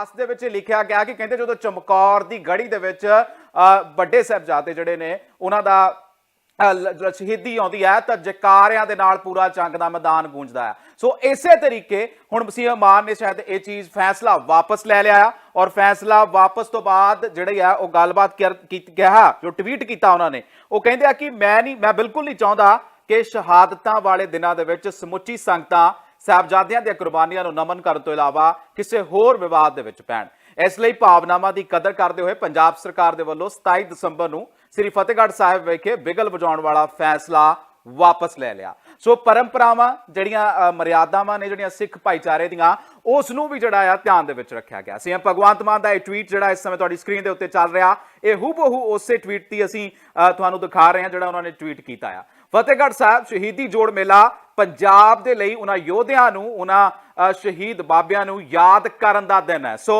ਇਤਿਹਾਸ ਦੇ ਵਿੱਚ ਲਿਖਿਆ ਗਿਆ ਕਿ ਕਹਿੰਦੇ ਜਦੋਂ ਚਮਕੌਰ ਦੀ ਗੜੀ ਦੇ ਵਿੱਚ ਵੱਡੇ ਸਾਹਿਬਜ਼ਾਦੇ ਜਿਹੜੇ ਨੇ, ਉਹਨਾਂ ਦਾ ਸ਼ਹੀਦੀ ਆਉਂਦੀ ਹੈ ਤਾਂ ਜਕਾਰਿਆਂ ਦੇ ਨਾਲ ਪੂਰਾ ਜੰਗ ਦਾ ਮੈਦਾਨ ਗੂੰਜਦਾ ਹੈ। ਸੋ ਇਸੇ ਤਰੀਕੇ ਹੁਣ ਮਸੀਹ ਮਾਨ ਨੇ ਸ਼ਾਇਦ ਇਹ ਚੀਜ਼ ਫੈਸਲਾ ਵਾਪਸ ਲੈ ਲਿਆ ਔਰ ਫੈਸਲਾ ਵਾਪਸ ਤੋਂ ਬਾਅਦ ਜਿਹੜੀ ਆ ਉਹ ਗੱਲਬਾਤ ਕੀਤੀ ਕਿਹਾ, ਜੋ ਟਵੀਟ ਕੀਤਾ ਉਹਨਾਂ ਨੇ, ਉਹ ਕਹਿੰਦੇ ਆ ਕਿ ਮੈਂ ਨਹੀਂ, ਮੈਂ ਬਿਲਕੁਲ ਨਹੀਂ ਚਾਹੁੰਦਾ ਕਿ ਸ਼ਹਾਦਤਾਂ ਵਾਲੇ ਦਿਨਾਂ ਦੇ ਵਿੱਚ ਸਮੁੱਚੀ ਸੰਗਤਾਂ ਸਾਹਿਬਜ਼ਾਦਿਆਂ ਦੀਆਂ ਕੁਰਬਾਨੀਆਂ ਨੂੰ ਨਮਨ ਕਰਨ ਤੋਂ ਇਲਾਵਾ ਕਿਸੇ ਹੋਰ ਵਿਵਾਦ ਦੇ ਵਿੱਚ ਪੈਣ। ਇਸ ਲਈ ਭਾਵਨਾਵਾਂ ਦੀ ਕਦਰ ਕਰਦੇ ਹੋਏ ਪੰਜਾਬ ਸਰਕਾਰ ਦੇ ਵੱਲੋਂ 27 ਦਸੰਬਰ ਨੂੰ ਸ੍ਰੀ ਫਤਿਹਗੜ੍ਹ ਸਾਹਿਬ ਵਿਖੇ ਬਿਗਲ ਵਜਾਉਣ ਵਾਲਾ ਫੈਸਲਾ ਵਾਪਸ ਲੈ ਲਿਆ। ਸੋ ਪਰੰਪਰਾਵਾਂ ਜਿਹੜੀਆਂ ਮਰਿਆਦਾਵਾਂ ਨੇ ਜਿਹੜੀਆਂ ਸਿੱਖ ਭਾਈਚਾਰੇ ਦੀਆਂ ਉਸ ਨੂੰ ਵੀ ਜਿਹੜਾ ਆ ਧਿਆਨ ਦੇ ਵਿੱਚ ਰੱਖਿਆ ਗਿਆ। ਸੀ ਭਗਵੰਤ ਮਾਨ ਦਾ ਇਹ ਟਵੀਟ ਜਿਹੜਾ ਇਸ ਸਮੇਂ ਤੁਹਾਡੀ ਸਕਰੀਨ ਦੇ ਉੱਤੇ ਚੱਲ ਰਿਹਾ ਇਹ ਹੂਬਹੂ ਉਸੇ ਟਵੀਟ ਦੀ ਅਸੀਂ ਅ, ਤੁਹਾਨੂੰ ਦਿਖਾ ਰਹੇ ਹਾਂ ਜਿਹੜਾ ਉਹਨਾਂ ਨੇ ਟਵੀਟ ਕੀਤਾ ਆ। ਫਤਿਹਗੜ੍ਹ ਸਾਹਿਬ ਸ਼ਹੀਦੀ ਜੋੜ ਮੇਲਾ ਪੰਜਾਬ ਦੇ ਲਈ ਉਹਨਾਂ ਯੋਧਿਆਂ ਨੂੰ, ਉਹਨਾਂ ਸ਼ਹੀਦ ਬਾਬਿਆਂ ਨੂੰ ਯਾਦ ਕਰਨ ਦਾ ਦਿਨ ਹੈ। ਸੋ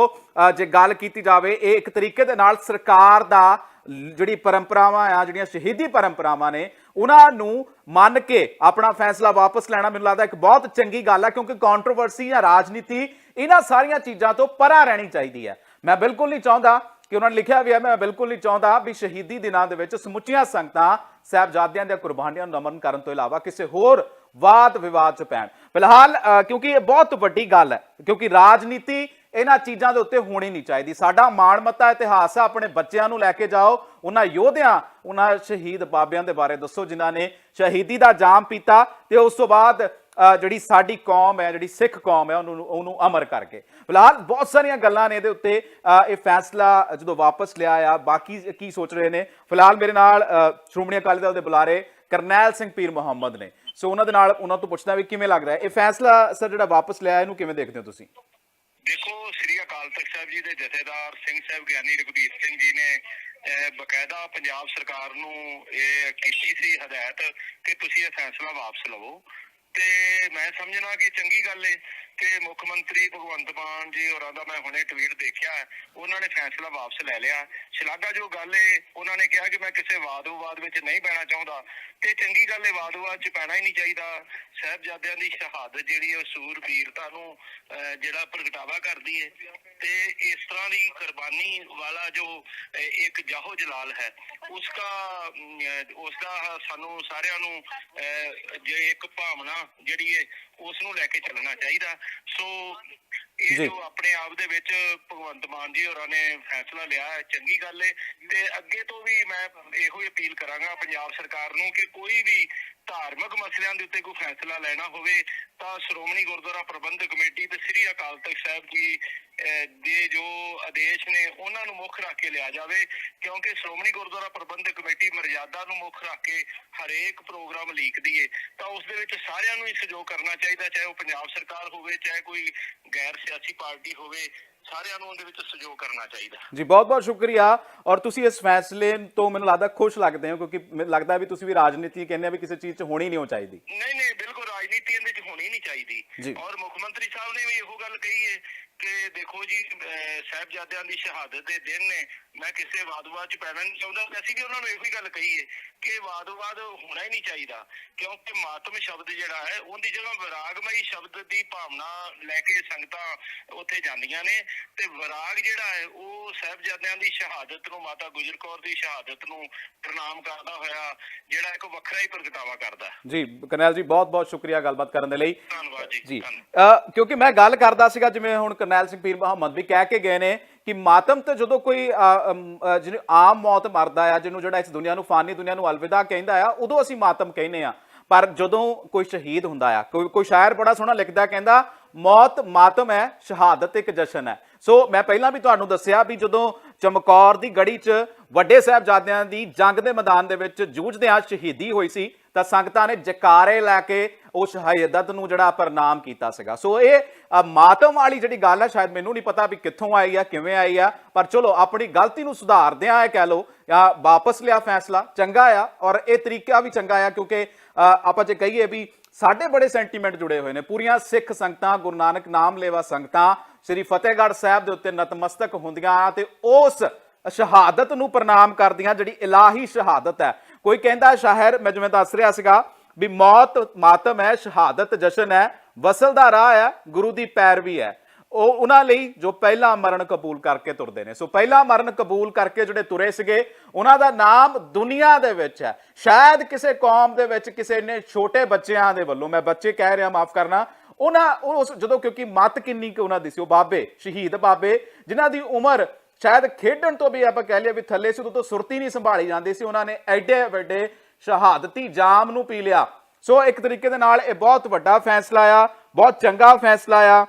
ਜੇ ਗੱਲ ਕੀਤੀ ਜਾਵੇ, ਇਹ ਇੱਕ ਤਰੀਕੇ ਦੇ ਨਾਲ ਸਰਕਾਰ ਦਾ ਜਿਹੜੀ ਪਰੰਪਰਾਵਾਂ ਆ, ਜਿਹੜੀਆਂ ਸ਼ਹੀਦੀ ਪਰੰਪਰਾਵਾਂ ਨੇ, ਉਹਨਾਂ ਨੂੰ ਮੰਨ ਕੇ ਆਪਣਾ ਫੈਸਲਾ ਵਾਪਸ ਲੈਣਾ ਮੈਨੂੰ ਲੱਗਦਾ ਇੱਕ ਬਹੁਤ ਚੰਗੀ ਗੱਲ ਹੈ ਕਿਉਂਕਿ ਕੰਟਰੋਵਰਸੀ ਜਾਂ ਰਾਜਨੀਤੀ ਇਹਨਾਂ ਸਾਰੀਆਂ ਚੀਜ਼ਾਂ ਤੋਂ ਪਰਾਂ ਰਹਿਣੀ ਚਾਹੀਦੀ ਹੈ। ਮੈਂ ਬਿਲਕੁਲ ਨਹੀਂ ਚਾਹੁੰਦਾ ਕਿ ਉਹਨਾਂ ਨੇ ਲਿਖਿਆ ਵੀ ਹੈ, ਮੈਂ ਬਿਲਕੁਲ ਨਹੀਂ ਚਾਹੁੰਦਾ ਵੀ ਸ਼ਹੀਦੀ ਦਿਨਾਂ ਦੇ ਵਿੱਚ ਸਮੁੱਚੀਆਂ ਸੰਗਤਾਂ ਸਾਹਿਬਜ਼ਾਦਿਆਂ ਦੀਆਂ ਕੁਰਬਾਨੀਆਂ ਨੂੰ ਨਮਨ ਕਰਨ ਤੋਂ ਇਲਾਵਾ ਕਿਸੇ ਹੋਰ ਵਾਦ ਵਿਵਾਦ ਚ ਪੈਣ। ਫਿਲਹਾਲ ਅ, ਕਿਉਂਕਿ ਇਹ ਬਹੁਤ ਵੱਡੀ ਗੱਲ ਹੈ ਕਿਉਂਕਿ ਰਾਜਨੀਤੀ ਇਹਨਾਂ ਚੀਜ਼ਾਂ ਦੇ ਉੱਤੇ ਹੋਣੀ ਨਹੀਂ ਚਾਹੀਦੀ। ਸਾਡਾ ਮਾਣਮੱਤਾ ਇਤਿਹਾਸ ਆ ਆਪਣੇ ਬੱਚਿਆਂ ਨੂੰ ਲੈ ਕੇ ਜਾਓ ਉਹਨਾਂ ਯੋਧਿਆਂ ਉਹਨਾਂ ਸ਼ਹੀਦ ਬਾਬਿਆਂ ਦੇ ਬਾਰੇ ਦੱਸੋ ਜਿਨ੍ਹਾਂ ਨੇ ਸ਼ਹੀਦੀ ਦਾ ਜਾਮ ਪੀਤਾ ਤੇ ਉਸ ਤੋਂ ਬਾਅਦ ਜਿਹੜੀ ਸਾਡੀ ਕੌਮ ਹੈ ਜਿਹੜੀ ਸਿੱਖ ਕੌਮ ਹੈ ਉਹਨੂੰ ਉਹਨੂੰ ਅਮਰ ਕਰਕੇ ਫਿਲਹਾਲ ਬਹੁਤ ਸਾਰੀਆਂ ਗੱਲਾਂ ਨੇ ਇਹਦੇ ਉੱਤੇ ਅ, ਇਹ ਫੈਸਲਾ ਜਦੋਂ ਵਾਪਸ ਲਿਆ ਆ ਬਾਕੀ ਕੀ ਸੋਚ ਰਹੇ ਨੇ? ਫਿਲਹਾਲ ਮੇਰੇ ਨਾਲ ਅ, ਸ਼੍ਰੋਮਣੀ ਅਕਾਲੀ ਦਲ ਦੇ ਬੁਲਾਰੇ ਕਰਨੈਲ ਸਿੰਘ ਪੀਰ ਮੁਹੰਮਦ ਨੇ। ਸੋ ਉਹਨਾਂ ਦੇ ਨਾਲ ਉਹਨਾਂ ਤੋਂ ਪੁੱਛਦਾ ਵੀ ਕਿਵੇਂ ਲੱਗਦਾ ਹੈ। ਇਹ ਫੈਸਲਾ ਸਰ ਜਿਹੜਾ ਵਾਪਸ ਲਿਆ ਇਹਨੂੰ ਕਿਵੇਂ ਦੇਖਦੇ ਹੋ ਤੁਸੀਂ? ਦੇਖੋ ਸ੍ਰੀ ਅਕਾਲ ਤਖਤ ਸਾਹਿਬ ਜੀ ਦੇ ਜਥੇਦਾਰ ਸਿੰਘ ਸਾਹਿਬ ਗਿਆਨੀ ਰਘਬੀਰ ਸਿੰਘ ਜੀ ਨੇ ਅਹ, ਬਕਾਇਦਾ ਪੰਜਾਬ ਸਰਕਾਰ ਨੂੰ ਇਹ ਕੀਤੀ ਸੀ ਹਦਾਇਤ ਕਿ ਤੁਸੀਂ ਇਹ ਫੈਸਲਾ ਵਾਪਸ ਲਵੋ। ਤੇ ਮੈਂ ਸਮਝਣਾ ਕਿ ਚੰਗੀ ਗੱਲ ਏ ਕਿ ਮੁੱਖ ਮੰਤਰੀ ਭਗਵੰਤ ਮਾਨ ਜੀ ਹੋਰਾਂ ਦਾ ਮੈਂ ਹੁਣੇ ਟਵੀਟ ਦੇਖਿਆ ਉਹਨਾਂ ਨੇ ਫੈਸਲਾ ਵਾਪਸ ਲੈ ਲਿਆ। ਸ਼ਲਾਘਾ ਜੋ ਗੱਲ ਏ ਉਹਨਾਂ ਨੇ ਕਿਹਾ ਕਿ ਮੈਂ ਕਿਸੇ ਵਾਦ-ਵਿਵਾਦ ਵਿੱਚ ਨਹੀਂ ਪੈਣਾ ਚਾਹੁੰਦਾ ਤੇ ਚੰਗੀ ਗੱਲ ਏ ਵਾਦ-ਵਿਵਾਦ 'ਚ ਪੈਣਾ ਹੀ ਨਹੀਂ ਚਾਹੀਦਾ। ਸਾਹਿਬਜ਼ਾਦਿਆਂ ਦੀ ਸ਼ਹਾਦਤ ਜਿਹੜੀ ਉਹ ਸੂਰਬੀਰਤਾ ਨੂੰ ਅਹ, ਜਿਹੜਾ ਪ੍ਰਗਟਾਵਾ ਕਰਦੀ ਏ ਤੇ ਇਸ ਤਰ੍ਹਾਂ ਦੀ ਕੁਰਬਾਨੀ ਵਾਲਾ ਜੋ ਇੱਕ ਜਾਹੋ ਜਲਾਲ ਹੈ ਉਸਕਾ ਅਮ, ਅਹ, ਉਸਦਾ ਸਾਨੂੰ ਸਾਰਿਆਂ ਨੂੰ ਅਹ, ਜੇ ਇੱਕ ਭਾਵਨਾ ਜਿਹੜੀ ਏ ਉਸ ਨੂੰ ਲੈ ਕੇ ਚੱਲਣਾ ਚਾਹੀਦਾ ਸੋ ਇਹ ਜੀ। ਜੋ ਆਪਣੇ ਆਪ ਦੇ ਵਿੱਚ ਭਗਵੰਤ ਮਾਨ ਜੀ ਹੋਰਾਂ ਨੇ ਫੈਸਲਾ ਲਿਆ ਹੈ ਚੰਗੀ ਗੱਲ ਏ ਤੇ ਅੱਗੇ ਤੋਂ ਵੀ ਮੈਂ ਇਹੋ ਹੀ ਅਪੀਲ ਕਰਾਂਗਾ ਪੰਜਾਬ ਸਰਕਾਰ ਨੂੰ ਕਿ ਕੋਈ ਵੀ ਧਾਰਮਿਕ ਮਸਲਿਆਂ ਦੇ ਉੱਤੇ ਕੋਈ ਫੈਸਲਾ ਲੈਣਾ ਹੋਵੇ ਤਾਂ ਸ਼੍ਰੋਮਣੀ ਗੁਰਦੁਆਰਾ ਪ੍ਰਬੰਧਕ ਕਮੇਟੀ ਤੇ ਸ੍ਰੀ ਅਕਾਲ ਤਖਤ ਸਾਹਿਬ ਜੀ ਦੇ ਜੋ ਆਦੇਸ਼ ਨੇ, ਉਹਨਾਂ ਨੂੰ ਮੁੱਖ ਰੱਖ ਕੇ ਲਿਆ ਜਾਵੇ। ਕਿਉਂਕਿ ਸ਼੍ਰੋਮਣੀ ਗੁਰਦੁਆਰਾ ਪ੍ਰਬੰਧਕ ਕਮੇਟੀ ਮਰਜ਼ਾਦਾ ਨੂੰ ਮੁੱਖ ਰੱਖ ਕੇ ਹਰੇਕ ਪ੍ਰੋਗਰਾਮ ਲੀਕਦੀ ਏ, ਤਾਂ ਉਸ ਦੇ ਵਿੱਚ ਸਾਰਿਆਂ ਨੂੰ ਹੀ ਸਹਿਯੋਗ ਕਰਨਾ ਚਾਹੀਦਾ, ਚਾਹੇ ਉਹ ਪੰਜਾਬ ਸਰਕਾਰ ਹੋਵੇ, ਚਾਹੇ ਕੋਈ ਗੈਰ ਸਿਆਸੀ ਪਾਰਟੀ ਹੋਵੇ। ਸਾਰਿਆਂ ਨੂੰ ਉਹਦੇ ਵਿੱਚ ਸਹਿਯੋਗ ਕਰਨਾ ਚਾਹੀਦਾ। ਜੀ ਬਹੁਤ ਬਹੁਤ ਸ਼ੁਕਰੀਆ। ਔਰ ਤੁਸੀਂ ਇਸ ਫੈਸਲੇ ਤੋਂ ਮੈਨੂੰ ਲੱਗਦਾ ਖੁਸ਼ ਲੱਗਦੇ ਹੋ ਕਿਉਂਕਿ ਮੈਨੂੰ ਲੱਗਦਾ ਵੀ ਤੁਸੀਂ ਵੀ ਰਾਜਨੀਤੀ ਕਹਿੰਦੇ ਆ ਵੀ ਕਿਸੇ ਚੀਜ਼ 'ਚ ਹੋਣੀ ਨਹੀਂ ਹੋ ਚਾਹੀਦੀ। ਨਹੀਂ ਨਹੀਂ ਬਿਲਕੁਲ ਰਾਜਨੀਤੀ ਇਹਦੇ ਵਿੱਚ ਹੋਣੀ ਨਹੀਂ ਚਾਹੀਦੀ। ਜੀ। ਔਰ ਮੁੱਖ ਮੰਤਰੀ ਸਾਹਿਬ ਨੇ ਵੀ ਇਹੋ ਗੱਲ ਕਹੀ ਹੈ ਕਿ ਦੇਖੋ ਜੀ ਸਾਹਿਬਜ਼ਾਦਿਆਂ ਦੀ ਸ਼ਹਾਦਤ ਦੇ ਦਿਨ ਨੇ। ਮੈਂ ਕਿਸੇ ਵਾਦ-ਵਿਵਾਦ ਚ ਪੈਣਾ ਨਹੀਂ ਚਾਹੁੰਦਾ। ਅਸੀਂ ਵੀ ਉਹਨਾਂ ਨੂੰ ਇਹੋ ਹੀ ਗੱਲ ਕਹੀ ਹੈ ਕਿ ਵਾਦ-ਵਿਵਾਦ ਹੋਣਾ ਹੀ ਨਹੀਂ ਚਾਹੀਦਾ। ਕਿਉਂਕਿ ਮਾਤਮ ਸ਼ਬਦ ਜਿਹੜਾ ਹੈ ਉਹਦੀ ਜਗ੍ਹਾ ਵਿਰਾਗਮਈ ਸ਼ਬਦ ਦੀ ਭਾਵਨਾ ਲੈ ਕੇ ਸੰਗਤਾਂ ਉੱਥੇ ਜਾਂਦੀਆਂ ਨੇ। ਤੇ ਵਿਰਾਗ ਜਿਹੜਾ ਹੈ ਉਹ ਸਾਹਿਬਜ਼ਾਦਿਆਂ ਦੀ ਸ਼ਹਾਦਤ ਨੂੰ ਮਾਤਾ ਗੁਜਰ ਕੌਰ ਦੀ ਸ਼ਹਾਦਤ ਨੂੰ ਪ੍ਰਣਾਮ ਕਰਦਾ ਹੋਇਆ ਜਿਹੜਾ ਇੱਕ ਵੱਖਰਾ ਹੀ ਪ੍ਰਗਟਾਵਾ ਕਰਦਾ। ਜੀ ਕਰਨੈਲ ਜੀ ਬਹੁਤ ਬਹੁਤ ਸ਼ੁਕਰੀਆ ਗੱਲਬਾਤ ਕਰਨ ਦੇ ਲਈ। ਧੰਨਵਾਦ ਜੀ ਜੀ। ਕਿਉਂਕਿ ਮੈਂ ਗੱਲ ਕਰਦਾ ਸੀਗਾ ਜਿਵੇਂ ਹੁਣ ਕਰਨੈਲ ਸਿੰਘ ਪੀਰ ਮੁਹੰਮਦ ਵੀ ਕਹਿ ਕੇ ਗਏ ਨੇ ਕਿ ਮਾਤਮ ਤੇ ਜਦੋਂ ਕੋਈ ਜਿਹਨੂੰ ਆਮ ਮੌਤ ਮਰਦਾ ਆ, ਜਿਹਨੂੰ ਜਿਹੜਾ ਇਸ ਦੁਨੀਆ ਨੂੰ ਫਾਨੀ ਦੁਨੀਆ ਨੂੰ ਅਲਵਿਦਾ ਕਹਿੰਦਾ ਆ, ਉਦੋਂ ਅਸੀਂ ਮਾਤਮ ਕਹਿੰਦੇ ਆ। ਪਰ ਜਦੋਂ ਕੋਈ ਸ਼ਹੀਦ ਹੁੰਦਾ ਆ, ਕੋਈ ਕੋਈ ਸ਼ਾਇਰ ਬੜਾ ਸੋਹਣਾ ਲਿਖਦਾ, ਕਹਿੰਦਾ, ਮੌਤ ਮਾਤਮ ਹੈ, ਸ਼ਹਾਦਤ ਇੱਕ ਜਸ਼ਨ ਹੈ। ਸੋ ਮੈਂ ਪਹਿਲਾਂ ਵੀ ਤੁਹਾਨੂੰ ਦੱਸਿਆ ਵੀ ਜਦੋਂ ਚਮਕੌਰ ਦੀ ਗੜੀ 'ਚ ਵੱਡੇ ਸਾਹਿਬਜ਼ਾਦਿਆਂ ਦੀ ਜੰਗ ਦੇ ਮੈਦਾਨ ਦੇ ਵਿੱਚ ਜੂਝਦਿਆਂ ਸ਼ਹੀਦੀ ਹੋਈ ਸੀ ਤਾਂ ਸੰਗਤਾਂ ਨੇ ਜਕਾਰੇ ਲੈ ਕੇ ਉਸ ਸ਼ਹਾਦਤ ਨੂੰ ਜਿਹੜਾ ਪ੍ਰਣਾਮ ਕੀਤਾ ਸੀਗਾ। ਸੋ ਇਹ ਮਾਤਮ ਵਾਲੀ ਜਿਹੜੀ ਗੱਲ ਹੈ ਸ਼ਾਇਦ ਮੈਨੂੰ ਨਹੀਂ ਪਤਾ ਵੀ ਕਿੱਥੋਂ ਆਈ ਆ, ਕਿਵੇਂ ਆਈ ਆ, ਪਰ ਚਲੋ ਆਪਣੀ ਗਲਤੀ ਨੂੰ ਸੁਧਾਰਦਿਆਂ ਇਹ ਕਹਿ ਲਓ, ਜਾਂ ਵਾਪਸ ਲਿਆ ਫੈਸਲਾ, ਚੰਗਾ ਆ, ਔਰ ਇਹ ਤਰੀਕਾ ਵੀ ਚੰਗਾ ਆ, ਕਿਉਂਕਿ ਆਪਾਂ ਜੇ ਕਹੀਏ ਵੀ ਸਾਡੇ ਬੜੇ ਸੈਂਟੀਮੈਂਟ ਜੁੜੇ ਹੋਏ ਨੇ, ਪੂਰੀਆਂ ਸਿੱਖ ਸੰਗਤਾਂ, ਗੁਰੂ ਨਾਨਕ ਨਾਮ ਲੇਵਾ ਸੰਗਤਾਂ, ਸ੍ਰੀ ਫਤਿਹਗੜ੍ਹ ਸਾਹਿਬ ਦੇ ਉੱਤੇ ਨਤਮਸਤਕ ਹੁੰਦੀਆਂ ਤੇ ਉਸ ਸ਼ਹਾਦਤ ਨੂੰ ਪ੍ਰਣਾਮ ਕਰਦੀਆਂ, ਜਿਹੜੀ ਇਲਾਹੀ ਸ਼ਹਾਦਤ ਹੈ। ਕੋਈ ਕਹਿੰਦਾ ਸ਼ਾਇਰ ਮੈਂ ਜਿਵੇਂ ਦੱਸ ਰਿਹਾ ਸੀਗਾ ਵੀ ਮੌਤ ਮਾਤਮ ਹੈ, ਸ਼ਹਾਦਤ ਜਸ਼ਨ ਹੈ, ਵਸਲ ਦਾ ਰਾਹ ਹੈ, ਗੁਰੂ ਦੀ ਪੈਰਵੀ ਹੈ। ਉਹ ਉਹਨਾਂ ਲਈ ਜੋ ਪਹਿਲਾ ਮਰਨ ਕਬੂਲ ਕਰਕੇ ਤੁਰਦੇ ਨੇ। ਸੋ ਪਹਿਲਾ ਮਰਨ ਕਬੂਲ ਕਰਕੇ ਜਿਹੜੇ ਤੁਰੇ ਸੀਗੇ, ਉਹਨਾਂ ਦਾ ਨਾਮ ਦੁਨੀਆ ਦੇ ਵਿੱਚ ਹੈ। ਸ਼ਾਇਦ ਕਿਸੇ ਕੌਮ ਦੇ ਵਿੱਚ ਕਿਸੇ ਨੇ ਛੋਟੇ ਬੱਚਿਆਂ ਦੇ ਵੱਲੋਂ, ਮੈਂ ਬੱਚੇ ਕਹਿ ਰਿਹਾ, ਮਾਫ ਕਰਨਾ, ਉਹਨਾਂ ਉਸ, ਜਦੋਂ ਕਿਉਂਕਿ ਮਤ ਕਿੰਨੀ ਕਿ ਉਹਨਾਂ ਦੀ ਸੀ, ਉਹ ਬਾਬੇ, ਸ਼ਹੀਦ ਬਾਬੇ, ਜਿਨ੍ਹਾਂ ਦੀ ਉਮਰ ਸ਼ਾਇਦ ਖੇਡਣ ਤੋਂ ਵੀ ਆਪਾਂ ਕਹਿ ਲਈਏ ਵੀ ਥੱਲੇ ਸੀ ਉਦੋਂ ਤੋਂ ਸੁਰਤੀ ਨਹੀਂ ਸੰਭਾਲੀ ਜਾਂਦੀ ਸੀ ਉਹਨਾਂ ਨੇ ਐਡੇ ਵੱਡੇ ਸ਼ਹਾਦਤੀ ਜਾਮ ਨੂੰ ਪੀ ਲਿਆ। ਸੋ ਇੱਕ ਤਰੀਕੇ ਦੇ ਨਾਲ ਇਹ ਬਹੁਤ ਵੱਡਾ ਫੈਸਲਾ ਆ ਬਹੁਤ ਚੰਗਾ ਫੈਸਲਾ ਆ